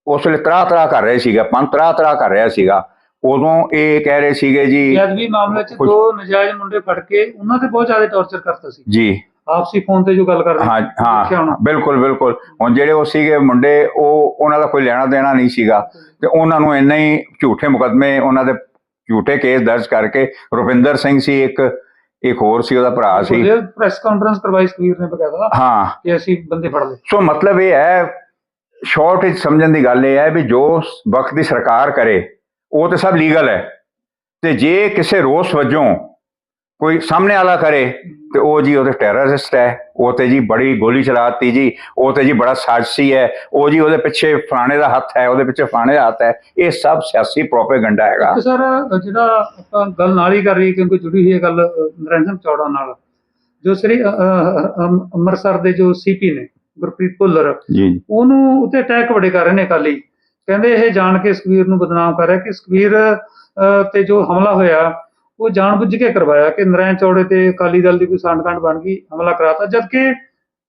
ਉਸ ਵੇਲੇ ਤਰਾ ਤਰਾ ਕਰ ਰਹੇ ਸੀਗਾ ਪੰਥ ਤਰਾ ਤਰਾ ਕਰ ਰਿਹਾ ਸੀਗਾ ਉਦੋਂ ਇਹ ਕਹਿ ਰਹੇ ਸੀਗੇ ਜੀ ਜਦ ਵੀ ਮਾਮਲੇ 'ਚ ਦੋ ਨਜਾਇਜ਼ ਮੁੰਡੇ ਫੜ ਕੇ ਉਹਨਾਂ ਤੇ ਬਹੁਤ ਜ਼ਿਆਦਾ ਟੌਰਚਰ ਕਰਤਾ ਸੀ। ਜੀ। ਆਪਸੀ ਫੋਨ ਤੇ ਜੋ ਗੱਲ ਕਰਦੇ ਹਾਂ ਹਾਂ। ਬਿਲਕੁਲ ਬਿਲਕੁਲ। ਹੁਣ ਜਿਹੜੇ ਉਹ ਸੀਗੇ ਮੁੰਡੇ ਉਹ ਉਹਨਾਂ ਦਾ ਕੋਈ ਲੈਣਾ ਦੇਣਾ ਨਹੀਂ ਸੀਗਾ। ਤੇ ਉਹਨਾਂ ਨੂੰ ਇੰਨੇ ਹੀ ਝੂਠੇ ਮੁਕਦਮੇ ਉਹਨਾਂ ਦੇ ਝੂਠੇ ਕੇਸ ਦਰਜ ਕਰਕੇ ਰੁਪਿੰਦਰ ਸਿੰਘ ਸੀ ਇੱਕ ਇੱਕ ਹੋਰ ਸੀ ਉਹਦਾ ਭਰਾ ਸੀ। ਪ੍ਰੈਸ ਕਾਨਫਰੰਸ ਕਰਵਾਈ ਸੁਖਬੀਰ ਨੇ ਬਕਾਇਦਾ। ਹਾਂ। ਕਿ ਅਸੀਂ ਬੰਦੇ ਫੜ ਲਏ। ਸੋ ਮਤਲਬ ਇਹ ਹੈ ਸ਼ਾਰਟ ਵਿੱਚ ਸਮਝਣ ਦੀ ਗੱਲ ਇਹ ਹੈ ਵੀ ਜੋ ਵਕਤ ਦੀ ਸਰਕਾਰ ਕਰੇ ਉਹ ਤੇ ਸਭ ਲੀਗਲ ਹੈ। ਤੇ ਜੇ ਕਿਸੇ ਰੋਸ ਵਜੋਂ ਕੋਈ ਸਾਹਮਣੇ ਵਾਲਾ ਕਰੇ ਤੇ ਉਹ ਜੀ ਉਹਦੇ ਟੈਰਰਿਸਟ ਹੈ ਉਹ ਤੇ ਜੀ ਬੜੀ ਗੋਲੀ ਚਲਾਤੀ ਜੀ ਉਹ ਤੇ ਜੀ ਬੜਾ ਸਾਜ਼ਿਸ਼ੀ ਹੈ ਉਹ ਜੀ ਉਹਦੇ ਪਿੱਛੇ ਫਲਾਣੇ ਦਾ ਹੱਥ ਹੈ ਉਹਦੇ ਪਿੱਛੇ ਫਲਾਣੇ ਦਾ ਹੱਥ ਹੈ ਇਹ ਸਭ ਸਿਆਸੀ ਪ੍ਰੋਪੇਗੈਂਡਾ ਹੈਗਾ। ਸਰ ਜਿਹੜਾ ਆਪਾਂ ਗੱਲ ਨਾਲ ਹੀ ਕਰ ਰਹੀ ਕਿਉਂਕਿ ਜੁੜੀ ਹੋਈ ਹੈ ਗੱਲ ਨਰਿੰਦਰ ਸਿੰਘ ਚੌੜਾ ਨਾਲ ਜੋ ਸ੍ਰੀ ਅੰਮ੍ਰਿਤਸਰ ਦੇ ਜੋ ਸੀਪੀ ਨੇ ਗੁਰਪ੍ਰੀਤ ਭੁੱਲਰ ਜੀ। ਉਹਨੂੰ ਉਤੇ ਅਟੈਕ ਬੜੇ ਕਰ ਰਹੇ ਨੇ ਅਕਾਲੀ। ਕਹਿੰਦੇ ਇਹ ਜਾਣ ਕੇ ਸੁਖਬੀਰ ਨੂੰ ਬਦਨਾਮ ਕਰ ਰਿਹਾ ਕਿ ਸੁਖਬੀਰ ਅ, ਤੇ ਜੋ ਹਮਲਾ ਹੋਇਆ ਉਹ ਜਾਣਬੁੱਝ ਕੇ ਕਰਵਾਇਆ ਕਿ ਨਰੈਣ ਚੌੜੇ ਤੇ ਅਕਾਲੀ ਦਲ ਦੀ ਕੋਈ ਸੰਡਕੰਡ ਬਣ ਗਈ ਹਮਲਾ ਕਰਾਤਾ ਜਦਕਿ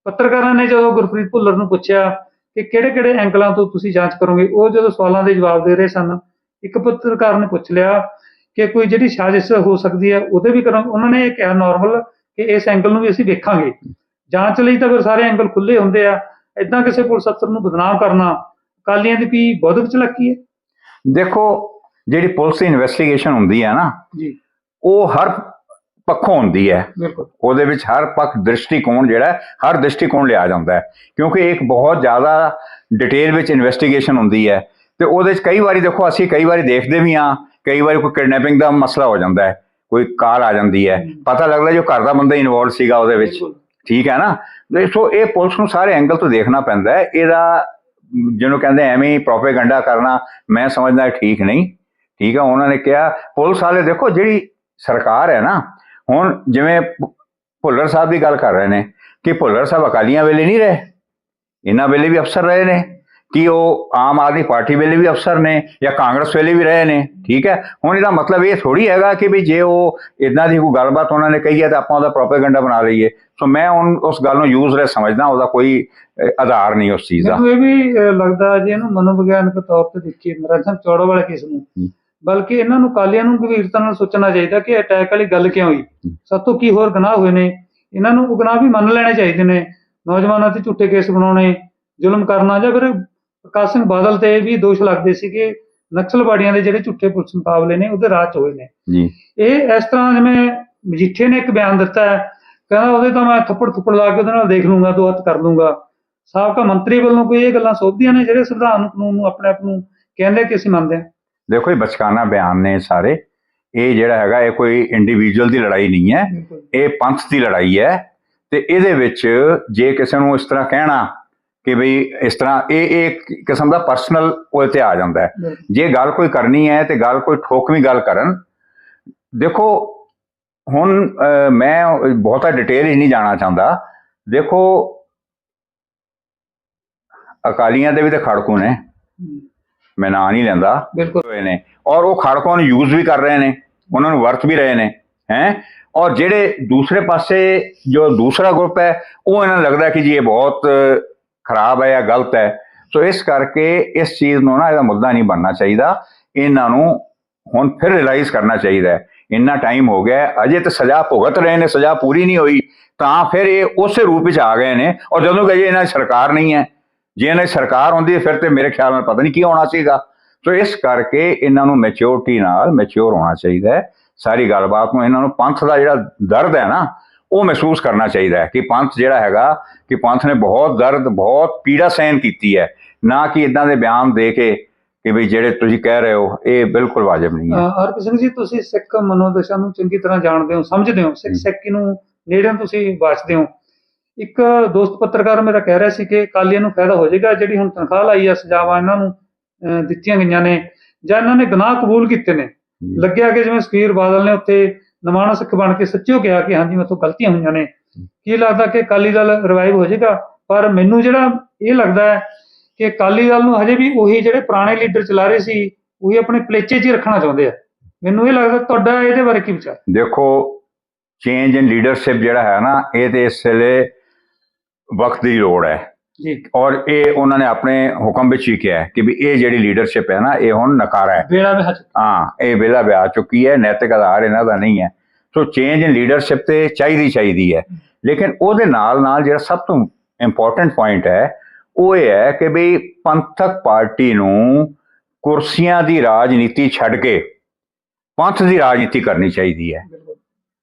ਪੱਤਰਕਾਰਾਂ ਨੇ ਜਦੋਂ ਗੁਰਪ੍ਰੀਤ ਭੁੱਲਰ ਨੂੰ ਪੁੱਛਿਆ ਕਿ ਕਿਹੜੇ ਕਿਹੜੇ ਐਂਗਲਾਂ ਤੋਂ ਤੁਸੀਂ ਜਾਂਚ ਕਰੋਗੇ ਉਹ ਜਦੋਂ ਸਵਾਲਾਂ ਦੇ ਜਵਾਬ ਦੇ ਰਹੇ ਸਨ ਇੱਕ ਪੱਤਰਕਾਰ ਨੇ ਪੁੱਛ ਲਿਆ ਕਿ ਕੋਈ ਜਿਹੜੀ ਸਾਜ਼ਿਸ਼ ਹੋ ਸਕਦੀ ਹੈ ਉਹਦੇ ਵੀ ਕਰਾਂ ਉਹਨਾਂ ਨੇ ਇਹ ਕਿਹਾ ਨਾਰਮਲ ਕਿ ਇਸ ਐਂਗਲ ਨੂੰ ਵੀ ਅਸੀਂ ਵੇਖਾਂਗੇ। ਜਾਂਚ ਲਈ ਤਾਂ ਫਿਰ ਸਾਰੇ ਐਂਗਲ ਖੁੱਲੇ ਹੁੰਦੇ ਆ ਇਦਾਂ ਕਿਸੇ ਪੁਲਿਸ ਅਫਸਰ ਨੂੰ ਬਦਨਾਮ ਕਰਨਾ ਅਕਾਲੀਆਂ ਦੀ ਕੀ ਬੌਧਿਕ ਚਲਾਕੀ ਹੈ? ਦੇਖੋ ਜਿਹੜੀ ਪੁਲਿਸ ਦੀ ਇਨਵੈਸਟੀਗੇਸ਼ਨ ਹੁੰਦੀ ਹੈ ਨਾ ਜੀ। ਉਹ ਹਰ ਪੱਖੋਂ ਹੁੰਦੀ ਹੈ। ਬਿਲਕੁਲ। ਉਹਦੇ ਵਿੱਚ ਹਰ ਪੱਖ ਦ੍ਰਿਸ਼ਟੀਕੋਣ ਜਿਹੜਾ ਹਰ ਦ੍ਰਿਸ਼ਟੀਕੋਣ ਲਿਆ ਜਾਂਦਾ ਹੈ। ਕਿਉਂਕਿ ਇੱਕ ਬਹੁਤ ਜ਼ਿਆਦਾ ਡਿਟੇਲ ਵਿੱਚ ਇਨਵੈਸਟੀਗੇਸ਼ਨ ਹੁੰਦੀ ਹੈ। ਤੇ ਉਹਦੇ ਵਿੱਚ ਕਈ ਵਾਰੀ ਦੇਖੋ ਅਸੀਂ ਕਈ ਵਾਰੀ ਦੇਖਦੇ ਵੀ ਹਾਂ ਕਈ ਵਾਰੀ ਕੋਈ ਕਿਡਨੈਪਿੰਗ ਦਾ ਮਸਲਾ ਹੋ ਜਾਂਦਾ ਹੈ ਕੋਈ ਕਾਲ ਆ ਜਾਂਦੀ ਹੈ। ਪਤਾ ਲੱਗਦਾ ਜੋ ਘਰ ਦਾ ਬੰਦਾ ਇਨਵੋਲਡ ਸੀਗਾ ਉਹਦੇ ਵਿੱਚ। ਠੀਕ ਹੈ ਨਾ? ਸੋ ਇਹ ਪੁਲਿਸ ਨੂੰ ਸਾਰੇ ਐਂਗਲ ਤੋਂ ਦੇਖਣਾ ਪੈਂਦਾ ਹੈ। ਇਹਦਾ ਜਿਹਨੂੰ ਕਹਿੰਦੇ ਐਵੇਂ ਹੀ ਪ੍ਰੋਪੇਗੈਂਡਾ ਕਰਨਾ ਮੈਂ ਸਮਝਦਾ ਠੀਕ ਨਹੀਂ। ਠੀਕ ਹੈ ਉਹਨਾਂ ਨੇ ਕਿਹਾ ਪੁਲਿਸ ਵਾਲੇ ਦੇਖੋ ਜਿਹੜੀ ਸਰਕਾਰ ਹੈ ਨਾ ਹੁਣ ਜਿਵੇਂ ਭੁੱਲਰ ਸਾਹਿਬ ਦੀ ਗੱਲ ਕਰ ਰਹੇ ਨੇ ਕਿ ਭੁੱਲਰ ਸਾਹਿਬ ਅਕਾਲੀਆਂ ਵੇਲੇ ਨਹੀਂ ਰਹੇ ਇਹਨਾਂ ਵੇਲੇ ਵੀ ਅਫਸਰ ਰਹੇ ਨੇ ਕਿ ਉਹ ਆਮ ਆਦਮੀ ਪਾਰਟੀ ਵੇਲੇ ਵੀ ਅਫਸਰ ਨੇ ਜਾਂ ਕਾਂਗਰਸ ਵੇਲੇ ਵੀ ਰਹੇ ਨੇ ਠੀਕ ਹੈ? ਹੁਣ ਇਹਦਾ ਮਤਲਬ ਇਹ ਥੋੜੀ ਹੈਗਾ ਕਿ ਵੀ ਜੇ ਉਹ ਇਦਾਂ ਦੀ ਕੋਈ ਗੱਲਬਾਤ ਉਹਨਾਂ ਨੇ ਕਹੀ ਹੈ ਤਾਂ ਆਪਾਂ ਉਹਦਾ ਪ੍ਰੋਪੇਗੈਂਡਾ ਬਣਾ ਲਈਏ। ਸੋ ਮੈਂ ਉਸ ਗੱਲ ਨੂੰ ਯੂਜ਼ਲੈਸ ਸਮਝਦਾ ਉਹਦਾ ਕੋਈ ਆਧਾਰ ਨਹੀਂ ਉਸ ਚੀਜ਼ ਦਾ। ਮੈਨੂੰ ਇਹ ਵੀ ਲੱਗਦਾ ਜੇ ਇਹਨੂੰ ਮਨੋਵਿਗਿਆਨਕ ਤੌਰ ਤੇ ਦੇਖੀਏ ਸਿੰਘ ਚੌੜਾ ਵਾਲੇ ਕੇਸ ਨੂੰ। ਬਲਕਿ ਇਹਨਾਂ ਨੂੰ ਕਾਲੀਆਂ ਨੂੰ ਗੰਭੀਰਤਾ ਨਾਲ ਸੋਚਣਾ ਚਾਹੀਦਾ ਕਿ ਅਟੈਕ ਵਾਲੀ ਗੱਲ ਕਿਉਂ ਹੋਈ? ਸਾਤੋਂ ਕੀ ਹੋਰ ਗੁਨਾਹ ਹੋਏ ਨੇ? ਇਹਨਾਂ ਨੂੰ ਗੁਨਾਹ ਵੀ ਮੰਨ ਲੈਣੇ ਚਾਹੀਦੇ ਨੇ। ਨੌਜਵਾਨਾਂ ਤੇ ਝੂਠੇ ਕੇਸ ਬਣਾਉਣੇ ਜ਼ੁਲਮ ਕਰਨਾ ਜਾਂ ਫਿਰ ਪ੍ਰਕਾਸ਼ ਸਿੰਘ ਬਾਦਲ ਤੇ ਵੀ ਦੋਸ਼ ਲੱਗਦੇ ਸੀ ਕਿ ਨਕਸਲਵਾੜੀਆਂ ਦੇ ਜਿਹੜੇ ਝੂਠੇ ਪੁਲਿਸ ਮੁਕਾਬਲੇ ਨੇ ਉਹਦੇ ਰਾਹ ਚ ਹੋਏ ਨੇ। ਜੀ। ਇਹ ਇਸ ਤਰ੍ਹਾਂ ਜਿਵੇਂ ਮਜੀਠੇ ਨੇ ਇੱਕ ਬਿਆਨ ਦਿੱਤਾ ਹੈ ਕਹਿੰਦਾ ਉਹਦੇ ਤਾਂ ਮੈਂ ਥੱਪੜ ਥੁੱਪੜ ਲਾ ਕੇ ਉਹਦੇ ਨਾਲ ਦੇਖ ਲੂੰਗਾ ਦੋ ਹੱਥ ਕਰ ਲੂੰਗਾ। ਸਾਬਕਾ ਮੰਤਰੀ ਵੱਲੋਂ ਕੋਈ ਇਹ ਗੱਲਾਂ ਸੋਧਦੀਆਂ ਨੇ ਜਿਹੜੇ ਸੰਵਿਧਾਨ ਕਾਨੂੰਨ ਨੂੰ ਆਪਣੇ ਆਪ ਨੂੰ ਕਹਿੰਦੇ ਕਿ ਅਸੀਂ ਮੰਨਦੇ ਹਾਂ? ਦੇਖੋ ਇਹ ਬਚਕਾਨਾ ਬਿਆਨ ਨੇ ਸਾਰੇ। ਇਹ ਜਿਹੜਾ ਹੈਗਾ ਇਹ ਕੋਈ ਇੰਡੀਵਿਜੂਅਲ ਦੀ ਲੜਾਈ ਨਹੀਂ ਹੈ। ਇਹ ਪੰਥ ਦੀ ਲੜਾਈ ਹੈ। ਤੇ ਇਹਦੇ ਵਿੱਚ ਜੇ ਕਿਸੇ ਨੂੰ ਇਸ ਤਰ੍ਹਾਂ ਕਹਿਣਾ ਕਿ ਬਈ ਇਸ ਤਰ੍ਹਾਂ ਇਹ ਇਹ ਇੱਕ ਕਿਸਮ ਦਾ ਪਰਸਨਲ ਉਹ ਤੇ ਆ ਜਾਂਦਾ ਹੈ। ਜੇ ਗੱਲ ਕੋਈ ਕਰਨੀ ਹੈ ਤੇ ਗੱਲ ਕੋਈ ਠੋਕਵੀਂ ਗੱਲ ਕਰਨ। ਦੇਖੋ ਹੁਣ ਮੈਂ ਬਹੁਤਾ ਡਿਟੇਲ ਹੀ ਨਹੀਂ ਜਾਣਾ ਚਾਹੁੰਦਾ। ਦੇਖੋ ਅਕਾਲੀਆਂ ਦੇ ਵੀ ਤਾਂ ਖੜਕੂ ਨੇ। ਮੈਂ ਨਾਂ ਨਹੀਂ ਲੈਂਦਾ। ਬਿਲਕੁਲ। ਹੋਏ ਨੇ। ਔਰ ਉਹ ਖੜਕੋਂ ਨੂੰ ਯੂਜ਼ ਵੀ ਕਰ ਰਹੇ ਨੇ। ਉਹਨਾਂ ਨੂੰ ਵਰਤ ਵੀ ਰਹੇ ਨੇ। ਹੈ? ਔਰ ਜਿਹੜੇ ਦੂਸਰੇ ਪਾਸੇ ਜੋ ਦੂਸਰਾ ਗਰੁੱਪ ਹੈ ਉਹ ਇਹਨਾਂ ਨੂੰ ਲੱਗਦਾ ਕਿ ਜੀ ਇਹ ਬਹੁਤ ਖਰਾਬ ਹੈ ਜਾਂ ਗਲਤ ਹੈ। ਸੋ ਇਸ ਕਰਕੇ ਇਸ ਚੀਜ਼ ਨੂੰ ਨਾ ਇਹਦਾ ਮੁੱਦਾ ਨਹੀਂ ਬਣਨਾ ਚਾਹੀਦਾ। ਇਹਨਾਂ ਨੂੰ ਹੁਣ ਫਿਰ ਰਿਅਲਾਈਜ਼ ਕਰਨਾ ਚਾਹੀਦਾ ਹੈ। ਇੰਨਾ ਟਾਈਮ ਹੋ ਗਿਆ ਅਜੇ ਤਾਂ ਸਜ਼ਾ ਭੁਗਤ ਰਹੇ ਨੇ। ਸਜ਼ਾ ਪੂਰੀ ਨਹੀਂ ਹੋਈ। ਤਾਂ ਫਿਰ ਇਹ ਉਸੇ ਰੂਪ ਵਿੱਚ ਆ ਗਏ ਨੇ। ਔਰ ਜਦੋਂ ਕਿ ਇਹਨਾਂ ਸਰਕਾਰ ਨਹੀਂ ਹੈ ਜੇ ਇਹਨਾਂ ਦੀ ਸਰਕਾਰ ਹੁੰਦੀ ਫਿਰ ਤੇ ਮੇਰੇ ਖਿਆਲ ਨਾਲ ਪਤਾ ਨਹੀਂ ਕੀ ਹੋਣਾ ਸੀਗਾ। ਸੋ ਇਸ ਕਰਕੇ ਇਹਨਾਂ ਨੂੰ ਮੈਚਿਓਰਟੀ ਨਾਲ ਮੈਚਿਓਰ ਹੋਣਾ ਚਾਹੀਦਾ ਹੈ। ਸਾਰੀ ਗੱਲਬਾਤ ਨੂੰ ਇਹਨਾਂ ਨੂੰ ਪੰਥ ਦਾ ਜਿਹੜਾ ਦਰਦ ਹੈ ਨਾ ਉਹ ਮਹਿਸੂਸ ਕਰਨਾ ਚਾਹੀਦਾ ਹੈ ਕਿ ਪੰਥ ਜਿਹੜਾ ਹੈਗਾ ਕਿ ਪੰਥ ਨੇ ਬਹੁਤ ਦਰਦ ਬਹੁਤ ਪੀੜਾ ਸਹਿਨ ਕੀਤੀ ਹੈ। ਨਾ ਕਿ ਇਦਾਂ ਦੇ ਬਿਆਨ ਦੇ ਕੇ ਕਿ ਵੀ ਜਿਹੜੇ ਤੁਸੀਂ ਕਹਿ ਰਹੇ ਹੋ ਇਹ ਬਿਲਕੁਲ ਵਾਜਬ ਨਹੀਂ ਹੈ। ਹਰਪ੍ਰੀਤ ਸਿੰਘ ਜੀ ਤੁਸੀਂ ਸਿੱਖ ਮਨੋਦਸ਼ਾ ਨੂੰ ਚੰਗੀ ਤਰ੍ਹਾਂ ਜਾਣਦੇ ਹੋ ਸਮਝਦੇ ਹੋ। ਸਿੱਖ। ਸਿੱਖੀ ਨੂੰ ਨੇੜਿਓਂ ਤੁਸੀਂ ਵਾਚਦੇ ਹੋ? ਇੱਕ ਦੋਸਤ ਪੱਤਰਕਾਰ ਮੇਰਾ ਕਹਿ ਰਿਹਾ ਸੀ ਕਿ ਕਾਲੀਆਂ ਨੂੰ ਫਾਇਦਾ ਹੋ ਜਾਏਗਾ ਜਿਹੜੀ ਹੁਣ ਤਨਖਾਹ ਲਾਈ ਆ ਸਜ਼ਾਵਾਂ ਇਹਨਾਂ ਨੂੰ ਦਿੱਤੀਆਂ ਗਈਆਂ ਨੇ ਜਾਂ ਇਹਨਾਂ ਨੇ ਗੁਨਾਹ ਕਬੂਲ ਕੀਤੇ ਨੇ। ਲੱਗਿਆ ਕਿ ਜਿਵੇਂ ਸੁਖਬੀਰ ਬਾਦਲ ਨੇ ਉੱਥੇ ਨਮਾਣਾ ਸਿੱਖ ਬਣ ਕੇ ਸੱਚਿਓ ਕਿਹਾ ਕਿ ਹਾਂਜੀ ਮੇਥੋਂ ਗਲਤੀਆਂ ਹੋਈਆਂ ਨੇ। ਕੀ ਲੱਗਦਾ ਕਿ ਅਕਾਲੀ ਦਲ ਰਿਵਾਈਵ ਹੋ ਜਾਏਗਾ? ਪਰ ਮੈਨੂੰ ਜਿਹੜਾ ਇਹ ਲੱਗਦਾ ਹੈ ਕਿ ਅਕਾਲੀ ਦਲ ਨੂੰ ਹਜੇ ਵੀ ਉਹੀ ਜਿਹੜੇ ਪੁਰਾਣੇ ਲੀਡਰ ਚਲਾ ਰਹੇ ਸੀ ਉਹੀ ਆਪਣੇ ਪਲੇਚੇ 'ਚ ਹੀ ਰੱਖਣਾ ਚਾਹੁੰਦੇ ਆ। ਮੈਨੂੰ ਇਹ ਲੱਗਦਾ ਤੁਹਾਡਾ ਇਹਦੇ ਬਾਰੇ ਕੀ ਵਿਚਾਰ? ਦੇਖੋ ਚੇਂਜ ਇਨ ਲੀਡਰਸ਼ਿਪ ਜਿਹੜਾ ਹੈ ਨਾ ਇਹ ਤੇ ਇਸ ਵੇਲੇ ਵਕਤ ਦੀ ਲੋੜ ਹੈ। ਜੀ। ਔਰ ਇਹ ਉਹਨਾਂ ਨੇ ਆਪਣੇ ਹੁਕਮ ਵਿੱਚ ਹੀ ਕਿਹਾ ਕਿ ਵੀ ਇਹ ਜਿਹੜੀ ਲੀਡਰਸ਼ਿਪ ਹੈ ਨਾ ਇਹ ਹੁਣ ਨਕਾਰਾ ਹੈ। ਵੇਲਾ ਵੀ ਹੱਜ ਹਾਂ ਇਹ ਵੇਲਾ ਵਿਆਹ ਚੁੱਕੀ ਹੈ ਨੈਤਿਕ ਆਧਾਰ ਇਹਨਾਂ ਦਾ ਨਹੀਂ ਹੈ। ਸੋ ਚੇਂਜ ਇਨ ਲੀਡਰਸ਼ਿਪ ਤੇ ਚਾਹੀਦੀ ਚਾਹੀਦੀ ਹੈ। ਲੇਕਿਨ ਉਹਦੇ ਨਾਲ ਨਾਲ ਜਿਹੜਾ ਸਭ ਤੋਂ ਇੰਪੋਰਟੈਂਟ ਪੁਆਇੰਟ ਹੈ ਉਹ ਇਹ ਹੈ ਕਿ ਵੀ ਪੰਥਕ ਪਾਰਟੀ ਨੂੰ ਕੁਰਸੀਆਂ ਦੀ ਰਾਜਨੀਤੀ ਛੱਡ ਕੇ ਪੰਥ ਦੀ ਰਾਜਨੀਤੀ ਕਰਨੀ ਚਾਹੀਦੀ ਹੈ।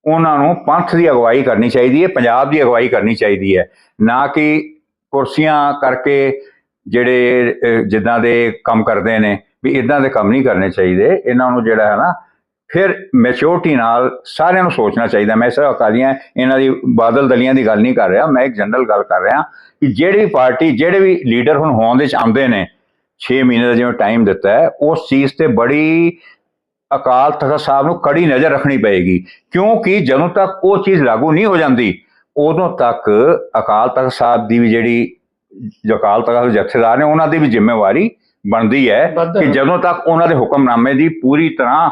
ਉਹਨਾਂ ਨੂੰ ਪੰਥ ਦੀ ਅਗਵਾਈ ਕਰਨੀ ਚਾਹੀਦੀ ਹੈ, ਪੰਜਾਬ ਦੀ ਅਗਵਾਈ ਕਰਨੀ ਚਾਹੀਦੀ ਹੈ। ਨਾ ਕਿ ਕੁਰਸੀਆਂ ਕਰਕੇ ਜਿਹੜੇ ਜਿੱਦਾਂ ਦੇ ਕੰਮ ਕਰਦੇ ਨੇ, ਵੀ ਇਦਾਂ ਦੇ ਕੰਮ ਨਹੀਂ ਕਰਨੇ ਚਾਹੀਦੇ। ਇਹਨਾਂ ਨੂੰ ਜਿਹੜਾ ਹੈ ਨਾ, ਫਿਰ ਮੈਚੋਰਟੀ ਨਾਲ ਸਾਰਿਆਂ ਨੂੰ ਸੋਚਣਾ ਚਾਹੀਦਾ। ਮੈਂ ਸਿਰਫ ਅਕਾਲੀਆਂ ਇਹਨਾਂ ਦੀ ਬਾਦਲ ਦਲੀਆਂ ਦੀ ਗੱਲ ਨਹੀਂ ਕਰ ਰਿਹਾ, ਮੈਂ ਇੱਕ ਜਨਰਲ ਗੱਲ ਕਰ ਰਿਹਾ ਕਿ ਜਿਹੜੀ ਵੀ ਪਾਰਟੀ, ਜਿਹੜੇ ਵੀ ਲੀਡਰ ਹੁਣ ਹੋਂਦ ਵਿੱਚ ਆਉਂਦੇ ਨੇ 6 ਮਹੀਨੇ ਦਾ ਜਿਵੇਂ ਟਾਈਮ ਦਿੱਤਾ ਹੈ, ਉਸ ਚੀਜ਼ ਤੇ ਬੜੀ ਅਕਾਲ ਤਖਤ ਸਾਹਿਬ ਨੂੰ ਕੜੀ ਨਜ਼ਰ ਰੱਖਣੀ ਪਏਗੀ ਕਿਉਂਕਿ ਜਦੋਂ ਤੱਕ ਉਹ ਚੀਜ਼ ਲਾਗੂ ਨਹੀਂ ਹੋ ਜਾਂਦੀ ਉਦੋਂ ਤੱਕ ਅਕਾਲ ਤਖਤ ਸਾਹਿਬ ਦੀ ਵੀ ਜਿਹੜੀ ਅਕਾਲ ਤਖਤ ਦੇ ਜਥੇਦਾਰ ਨੇ ਉਹਨਾਂ ਦੀ ਵੀ ਜ਼ਿੰਮੇਵਾਰੀ ਬਣਦੀ ਹੈ ਕਿ ਜਦੋਂ ਤੱਕ ਉਹਨਾਂ ਦੇ ਹੁਕਮਨਾਮੇ ਦੀ ਪੂਰੀ ਤਰ੍ਹਾਂ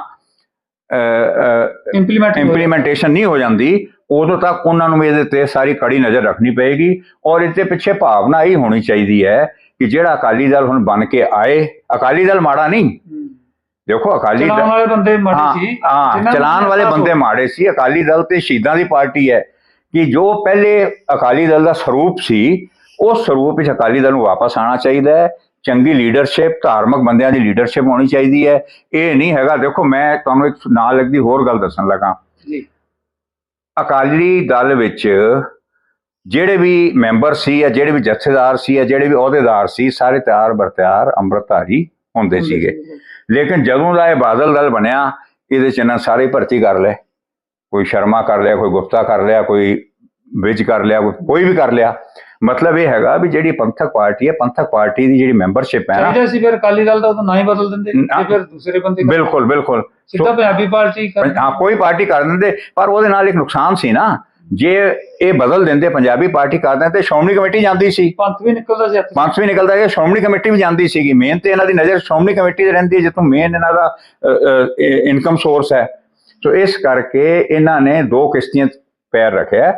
ਇੰਪਲੀਮੈਂਟ ਇੰਪਲੀਮੈਂਟੇਸ਼ਨ ਨਹੀਂ ਹੋ ਜਾਂਦੀ। ਉਦੋਂ ਤੱਕ ਉਹਨਾਂ ਨੂੰ ਇਹਦੇ ਤੇ ਸਾਰੀ ਕੜੀ ਨਜ਼ਰ ਰੱਖਣੀ ਪਏਗੀ ਔਰ ਇਹਦੇ ਪਿੱਛੇ ਭਾਵਨਾ ਇਹ ਹੋਣੀ ਚਾਹੀਦੀ ਹੈ ਕਿ ਜਿਹੜਾ ਅਕਾਲੀ ਦਲ ਹੁਣ ਬਣ ਕੇ ਆਏ ਅਕਾਲੀ ਦਲ ਮਾੜਾ ਨਹੀਂ ਦੇਖੋ ਅਕਾਲੀ ਚਲਾਉਣ ਦਲ ਵਾਲੇ ਬੰਦੇ ਮਾੜੇ ਸੀ। ਹਾਂ ਚਲਾਨ ਵਾਲੇ ਬੰਦੇ ਮਾੜੇ ਸੀ। ਅਕਾਲੀ ਦਲ ਤੇ ਸ਼ਹੀਦਾਂ ਦੀ ਪਾਰਟੀ ਹੈ ਕਿ ਜੋ ਪਹਿਲੇ ਅਕਾਲੀ ਦਲ ਦਾ ਸਰੂਪ ਸੀ ਉਸ ਸਰੂਪ ਵਿੱਚ ਅਕਾਲੀ ਦਲ ਨੂੰ ਵਾਪਸ ਆਉਣਾ ਚਾਹੀਦਾ ਹੈ। ਚੰਗੀ ਲੀਡਰਸ਼ਿਪ ਧਾਰਮਿਕ ਬੰਦਿਆਂ ਦੀ ਲੀਡਰਸ਼ਿਪ ਹੋਣੀ ਚਾਹੀਦੀ ਹੈ। ਇਹ ਨਹੀਂ ਹੈਗਾ ਦੇਖੋ ਮੈਂ ਤੁਹਾਨੂੰ ਇੱਕ ਨਾਲ ਲੱਗਦੀ ਹੋਰ ਗੱਲ ਦੱਸਣ ਲੱਗਾ। ਜੀ। ਅਕਾਲੀ ਦਲ ਵਿੱਚ ਜਿਹੜੇ ਵੀ ਮੈਂਬਰ ਸੀ ਜਾਂ ਜਿਹੜੇ ਵੀ ਜਥੇਦਾਰ ਸੀ ਜਾਂ ਜਿਹੜੇ ਵੀ ਅਹੁਦੇਦਾਰ ਸੀ ਸਾਰੇ ਤਿਆਰ ਬਰਤਿਆਰ ਅੰਮ੍ਰਿਤਧਾਰੀ ਹੁੰਦੇ ਸੀਗੇ। ਲੇਕਿਨ ਜਦੋਂ ਦਾ ਇਹ ਬਾਦਲ ਦਲ ਬਣਿਆ ਇਹਦੇ ਚ ਇਹਨਾਂ ਸਾਰੇ ਭਰਤੀ ਕਰ ਲਏ। ਕੋਈ ਸ਼ਰਮਾ ਕਰ ਲਿਆ ਕੋਈ ਗੁਪਤਾ ਕਰ ਲਿਆ ਕੋਈ ਵਿਜ ਕਰ ਲਿਆ ਕੋਈ ਵੀ ਕਰ ਲਿਆ। ਮਤਲਬ ਇਹ ਹੈਗਾ ਵੀ ਜਿਹੜੀ ਪੰਥਕ ਪਾਰਟੀ ਹੈ ਪੰਥਕ ਪਾਰਟੀ ਦੀ ਜਿਹੜੀ ਮੈਂਬਰਸ਼ਿਪ ਹੈ ਨਾ ਚਾਹੀਦਾ ਸੀ ਫਿਰ ਅਕਾਲੀ ਦਲ ਦਾ ਤਾਂ ਨਾਂ ਹੀ ਬਦਲ ਦਿੰਦੇ। ਤੇ ਫਿਰ ਦੂਸਰੇ ਬੰਦੇ ਬਿਲਕੁਲ ਬਿਲਕੁਲ। ਸਿੱਧਾ ਪੰਜਾਬੀ ਪਾਰਟੀ ਕਰ ਹਾਂ ਕੋਈ ਪਾਰਟੀ ਕਰ ਦਿੰਦੇ ਪਰ ਉਹਦੇ ਨਾਲ ਇੱਕ ਨੁਕਸਾਨ ਸੀ ਨਾ। ਜੇ ਇਹ ਬਦਲ ਦਿੰਦੇ ਪੰਜਾਬੀ ਪਾਰਟੀ ਕਰ ਦਿੰਦੇ ਤੇ ਸ਼੍ਰੋਮਣੀ ਕਮੇਟੀ ਜਾਂਦੀ ਸੀ। ਪੰਥ ਵੀ ਨਿਕਲਦਾ ਸੀ। ਪੰਥ ਵੀ ਨਿਕਲਦਾ ਹੈ ਸ਼੍ਰੋਮਣੀ ਕਮੇਟੀ ਵੀ ਜਾਂਦੀ ਸੀਗੀ। ਮੇਨ ਤੇ ਇਹਨਾਂ ਦੀ ਨਜ਼ਰ ਸ਼੍ਰੋਮਣੀ ਕਮੇਟੀ ਤੇ ਰਹਿੰਦੀ ਹੈ ਜਿੱਥੋਂ ਮੇਨ ਇਹਨਾਂ ਦਾ ਇਨਕਮ ਸੋਰਸ ਹੈ। ਸੋ ਇਸ ਕਰਕੇ ਇਹਨਾਂ ਨੇ ਦੋ ਕਿਸ਼ਤੀਆਂ ਪੈਰ ਰੱਖਿਆ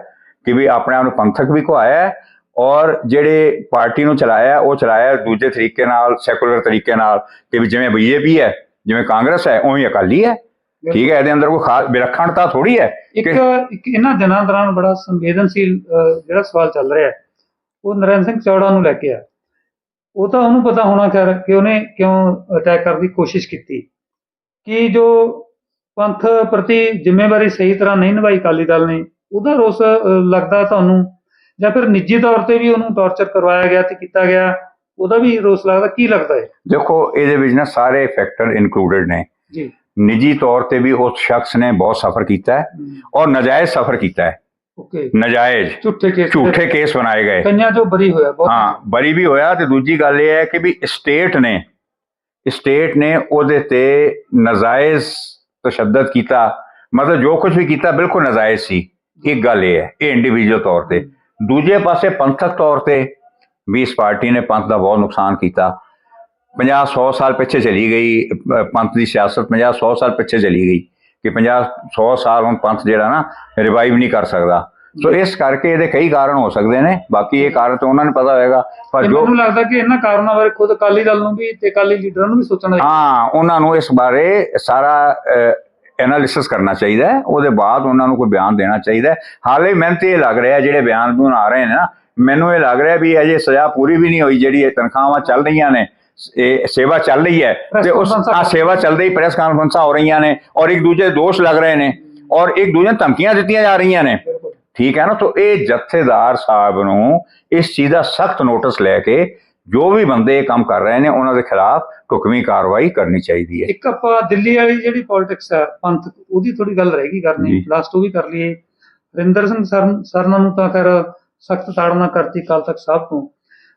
ਕਿ ਵੀ ਆਪਣੇ ਆਪ ਨੂੰ ਪੰਥਕ ਵੀ ਕਹਾਇਆ ਹੈ ਔਰ ਜਿਹੜੇ ਪਾਰਟੀ ਨੂੰ ਚਲਾਇਆ ਉਹ ਚਲਾਇਆ ਦੂਜੇ ਤਰੀਕੇ ਨਾਲ ਸੈਕੂਲਰ ਤਰੀਕੇ ਨਾਲ ਕਿ ਵੀ ਜਿਵੇਂ ਬੀਜੇਪੀ ਹੈ ਜਿਵੇਂ ਕਾਂਗਰਸ ਹੈ ਉਵੇਂ ਅਕਾਲੀ ਹੈ। ਠੀਕ ਹੈ ਇਹਦੇ ਅੰਦਰ ਕੋਈ ਖਾਸ ਵਿਲੱਖਣਤਾ ਥੋੜੀ ਹੈ ਇੱਕ ਇੱਕ ਇਹਨਾਂ ਦਿਨਾਂ ਦੌਰਾਨ ਬੜਾ ਸੰਵੇਦਨਸ਼ੀਲ ਜਿਹੜਾ ਸਵਾਲ ਚੱਲ ਰਿਹਾ ਹੈ ਉਹ ਨਰਿੰਦਰ ਸਿੰਘ ਚੌੜਾ ਨੂੰ ਲੈ ਕੇ ਆ। ਉਹ ਤਾਂ ਉਹਨੂੰ ਪਤਾ ਹੋਣਾ ਖੈਰ ਕਿ ਉਹਨੇ ਕਿਉਂ ਅਟੈਕ ਕਰਨ ਦੀ ਕੋਸ਼ਿਸ਼ ਕੀਤੀ। ਕਿ ਜੋ ਪੰਥ ਪ੍ਰਤੀ ਜ਼ਿੰਮੇਵਾਰੀ ਸਹੀ ਤਰ੍ਹਾਂ ਨਹੀਂ ਨਿਭਾਈ ਅਕਾਲੀ ਦਲ ਨੇ ਉਹਦਾ ਰੋਸ ਲੱਗਦਾ ਤੁਹਾਨੂੰ? ਜਾਂ ਫਿਰ ਨਿੱਜੀ ਤੌਰ ਤੇ ਵੀ ਉਹਨੂੰ ਟੌਰਚਰ ਕਰਵਾਇਆ ਗਿਆ ਤੇ ਕੀਤਾ ਗਿਆ? ਉਹਦਾ ਵੀ ਰੋਸ ਲੱਗਦਾ ਕੀ ਲੱਗਦਾ ਹੈ? ਦੇਖੋ ਇਹਦੇ ਵਿੱਚ ਨਾ ਸਾਰੇ ਫੈਕਟਰ ਇਨਕਲੂਡਡ ਨੇ। ਜੀ। ਨਿੱਜੀ ਤੌਰ ਤੇ ਵੀ ਉਸ ਸ਼ਖਸ ਨੇ ਬਹੁਤ ਸਫਰ ਕੀਤਾ ਹੈ ਔਰ ਨਜਾਇਜ਼ ਸਫਰ ਕੀਤਾ ਹੈ। ਓਕੇ। ਨਜਾਇਜ਼। ਝੂਠੇ ਕੇਸ ਝੂਠੇ ਕੇਸ ਬਣਾਏ ਗਏ। ਕਈਆਂ ਜੋ ਬਰੀ ਹੋਇਆ ਬਹੁਤ। ਹਾਂ ਬਰੀ ਵੀ ਹੋਇਆ ਤੇ ਦੂਜੀ ਗੱਲ ਇਹ ਹੈ ਕਿ ਵੀ ਸਟੇਟ ਨੇ ਸਟੇਟ ਨੇ ਉਹਦੇ ਤੇ ਨਜਾਇਜ਼ ਤਸ਼ੱਦਦ ਕੀਤਾ। ਮਤਲਬ ਜੋ ਕੁਝ ਵੀ ਕੀਤਾ ਬਿਲਕੁਲ ਨਜਾਇਜ਼ ਸੀ। ਇੱਕ ਗੱਲ ਇਹ ਹੈ ਇਹ ਇੰਡੀਵਿਜੂਅਲ ਤੌਰ ਤੇ। ਦੂਜੇ ਪਾਸੇ ਪੰਥਕ ਤੌਰ ਤੇ ਵੀ ਇਸ ਪਾਰਟੀ ਨੇ ਪੰਥ ਦਾ ਬਹੁਤ ਨੁਕਸਾਨ ਕੀਤਾ। 50 100 ਸਾਲ ਪਿੱਛੇ ਚਲੀ ਗਈ ਪੰਥ ਦੀ ਸਿਆਸਤ 50 100 ਸਾਲ ਪਿੱਛੇ ਚਲੀ ਗਈ ਕਿ 50 100 ਸਾਲ ਹੁਣ ਪੰਥ ਜਿਹੜਾ ਨਾ ਰਿਵਾਈਵ ਨਹੀਂ ਕਰ ਸਕਦਾ। ਸੋ ਇਸ ਕਰਕੇ ਇਹਦੇ ਕਈ ਕਾਰਨ ਹੋ ਸਕਦੇ ਨੇ ਬਾਕੀ ਇਹ ਕਾਰਨ ਤਾਂ ਉਹਨਾਂ ਨੂੰ ਪਤਾ ਹੋਏਗਾ ਪਰ ਜੋ ਮੈਨੂੰ ਲੱਗਦਾ ਕਿ ਇਹਨਾਂ ਕਾਰਨਾਂ ਬਾਰੇ ਖੁਦ ਅਕਾਲੀ ਦਲ ਨੂੰ ਵੀ ਤੇ ਅਕਾਲੀ ਲੀਡਰਾਂ ਨੂੰ ਵੀ ਸੋਚਣਾ ਚਾਹੀਦਾ ਹਾਂ ਉਹਨਾਂ ਨੂੰ ਇਸ ਬਾਰੇ ਸਾਰਾ ਐਨਾਲਿਸਿਸ ਕਰਨਾ ਚਾਹੀਦਾ ਹੈ ਉਹਦੇ ਬਾਅਦ ਉਹਨਾਂ ਨੂੰ ਕੋਈ ਬਿਆਨ ਦੇਣਾ ਚਾਹੀਦਾ ਹੈ। ਹਾਲੇ ਮੈਨੂੰ ਤੇ ਇਹ ਲੱਗ ਰਿਹਾ ਜਿਹੜੇ ਬਿਆਨ ਬੂਨ ਆ ਰਹੇ ਨੇ ਨਾ ਮੈਨੂੰ ਇਹ ਲੱਗ ਰਿਹਾ ਵੀ ਅਜੇ ਸਜ਼ਾ ਪੂਰੀ ਵੀ ਨਹੀਂ ਹੋਈ ਜਿਹੜੀ ਇਹ ਤਨਖਾਹਾਂ ਚੱਲ ਰਹੀਆਂ ਨੇ। ਇਹ ਸੇਵਾ ਚੱਲ ਰਹੀ ਹੈ ਤੇ ਉਸ ਆ। ਸੇਵਾ ਚੱਲਦੀ ਹੀ ਪ੍ਰੈਸ ਕਾਨਫਰੰਸਾਂ ਹੋ ਰਹੀਆਂ ਨੇ ਔਰ ਇੱਕ ਦੂਜੇ ਦੇ ਦੋਸ਼ ਲੱਗ ਰਹੇ ਨੇ ਔਰ ਇੱਕ ਦੂਜੇ ਨੂੰ ਧਮਕੀਆਂ ਦਿੱਤੀਆਂ ਜਾ ਰਹੀਆਂ ਨੇ। ਠੀਕ ਹੈ ਨਾ? ਤਾਂ ਇਹ ਜਥੇਦਾਰ ਸਾਹਿਬ ਨੂੰ ਇਸ ਚੀਜ਼ ਦਾ ਸਖਤ ਨੋਟਿਸ ਲੈ ਕੇ ਜੋ ਵੀ ਬੰਦੇ ਇਹ ਕੰਮ ਕਰ ਰਹੇ ਨੇ ਉਹਨਾਂ ਦੇ ਖਿਲਾਫ ਢੁਕਵੀਂ ਕਾਰਵਾਈ ਕਰਨੀ ਚਾਹੀਦੀ ਹੈ। ਇੱਕ ਆਪਾਂ ਦਿੱਲੀ ਵਾਲੀ ਜਿਹੜੀ ਪੋਲਿਟਿਕਸ ਹੈ ਪੰਥ ਉਹਦੀ ਥੋੜੀ ਗੱਲ ਰਹਿ ਗਈ ਕਰਨੀ। ਲਾਸਟ ਉਹ ਵੀ ਕਰ ਲਈਏ। ਰਿੰਦਰ ਸਿੰਘ ਸਰ ਸਰਨਾ ਨੂੰ ਤਾਂ ਖੈਰ ਸਖਤ ਤਾੜਨਾ ਕਰਤੀ ਕਾਲ ਤੱਕ ਸਾਹਿਬ ਤੋਂ।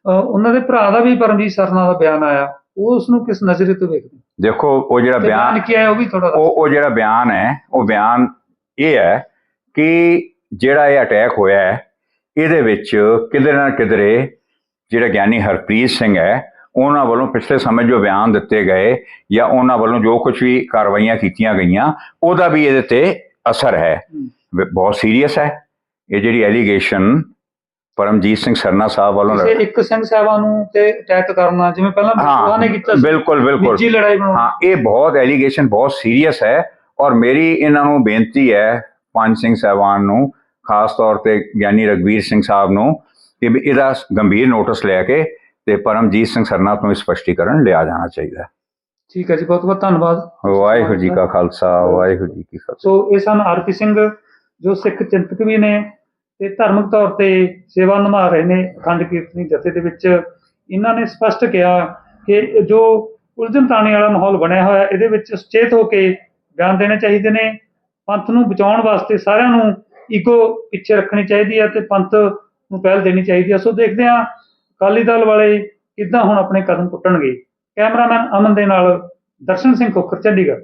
ਉਹਨਾਂ ਦੇ ਭਰਾ ਦਾ ਵੀ ਪਰਮਜੀਤ ਸਰਨਾ ਦਾ ਬਿਆਨ ਆਇਆ। ਉਹ ਉਸ ਨੂੰ ਕਿਸ ਨਜ਼ਰੀਏ ਤੋਂ ਵੇਖਦੇ? ਦੇਖੋ ਉਹ ਜਿਹੜਾ ਬਿਆਨ ਕੀ ਹੈ ਉਹ ਵੀ ਥੋੜਾ ਉਹ ਉਹ ਜਿਹੜਾ ਬਿਆਨ ਹੈ ਉਹ ਬਿਆਨ ਇਹ ਹੈ ਕਿ ਜਿਹੜਾ ਇਹ ਅਟੈਕ ਹੋਇਆ ਹੈ ਇਹਦੇ ਵਿੱਚ ਕਿਧਰੇ ਨਾ ਕਿਧਰੇ ਜਿਹੜਾ ਗਿਆਨੀ ਹਰਪ੍ਰੀਤ ਸਿੰਘ ਹੈ ਉਹਨਾਂ ਵੱਲੋਂ ਪਿਛਲੇ ਸਮੇਂ ਜੋ ਬਿਆਨ ਦਿੱਤੇ ਗਏ ਜਾਂ ਉਹਨਾਂ ਵੱਲੋਂ ਜੋ ਕੁਝ ਵੀ ਕਾਰਵਾਈਆਂ ਕੀਤੀਆਂ ਗਈਆਂ ਉਹਦਾ ਵੀ ਇਹਦੇ ਤੇ ਅਸਰ ਹੈ। ਬਹੁਤ ਸੀਰੀਅਸ ਹੈ। ਇਹ ਜਿਹੜੀ ਐਲੀਗੇਸ਼ਨ ਪਰਮਜੀਤ ਸਿੰਘ ਸਰਨਾ ਸਾਹਿਬ ਵੱਲੋਂ ਕਿਸੇ ਇੱਕ ਸਿੰਘ ਸਾਹਿਬਾਨ ਨੂੰ ਤੇ ਅਟੈਕ ਕਰਨਾ ਜਿਵੇਂ ਪਹਿਲਾਂ ਬਿਲਕੁਲ ਨੇ ਕੀਤਾ ਸੀ ਬਿਲਕੁਲ ਬਿਲਕੁਲ। ਨਿੱਜੀ ਲੜਾਈ ਬਣਾਉਣਾ। ਹਾਂ ਇਹ ਬਹੁਤ ਐਲੀਗੇਸ਼ਨ ਬਹੁਤ ਸੀਰੀਅਸ ਹੈ ਔਰ ਮੇਰੀ ਇਹਨਾਂ ਨੂੰ ਬੇਨਤੀ ਹੈ ਪੰਜ ਸਿੰਘ ਸਾਹਿਬਾਨ ਨੂੰ ਖਾਸ ਤੌਰ ਤੇ ਗਿਆਨੀ ਰਗਵੀਰ ਸਿੰਘ ਸਾਹਿਬ ਨੂੰ ਕਿ ਵੀ ਇਹਦਾ ਗੰਭੀਰ ਨੋਟਿਸ ਲੈ ਕੇ ਤੇ ਪਰਮਜੀਤ ਸਿੰਘ ਸਰਨਾ ਤੋਂ ਸਪਸ਼ਟੀਕਰਨ ਲਿਆ ਜਾਣਾ ਚਾਹੀਦਾ। ਹੈ ਠੀਕ ਹੈ ਜੀ ਬਹੁਤ ਬਹੁਤ ਧੰਨਵਾਦ। ਵਾਹਿਗੁਰੂ ਜੀ ਕਾ ਖਾਲਸਾ ਵਾਹਿਗੁਰੂ ਜੀ ਕੀ ਫਤਿਹ। ਸੋ ਇਹ ਸਨ ਆਰਪੀ ਸਿੰਘ ਜੋ ਸਿੱਖ ਚਿੰਤਕ ਵੀ ਨੇ ਤੇ ਧਾਰਮਿਕ ਤੌਰ ਤੇ ਸੇਵਾ ਨਿਭਾ ਰਹੇ ਨੇ ਅਖੰਡ ਕੀਰਤਨੀ ਜਥੇ ਦੇ ਵਿੱਚ। ਇਹਨਾਂ ਨੇ ਸਪਸ਼ਟ ਕਿਹਾ ਕਿ ਜੋ ਉਲਝਣ ਤਾਣੀ ਵਾਲਾ ਮਾਹੌਲ ਬਣਿਆ ਹੋਇਆ, ਇਹਦੇ ਵਿੱਚ ਸੁਚੇਤ ਹੋ ਕੇ ਬਿਆਨ ਦੇਣੇ ਚਾਹੀਦੇ ਨੇ। ਪੰਥ ਨੂੰ ਬਚਾਉਣ ਵਾਸਤੇ ਸਾਰਿਆਂ ਨੂੰ ਈਗੋ ਪਿੱਛੇ ਰੱਖਣੀ ਚਾਹੀਦੀ ਹੈ ਤੇ ਪੰਥ ਨੂੰ ਪਹਿਲ ਦੇਣੀ ਚਾਹੀਦੀ ਹੈ। ਸੋ ਦੇਖਦੇ ਹਾਂ ਅਕਾਲੀ ਦਲ ਵਾਲੇ ਕਿੱਦਾਂ ਹੁਣ ਆਪਣੇ ਕਦਮ ਪੁੱਟਣਗੇ। ਕੈਮਰਾਮੈਨ ਅਮਨ ਦੇ ਨਾਲ ਦਰਸ਼ਨ ਸਿੰਘ ਖੋਖਰ, ਚੰਡੀਗੜ੍ਹ।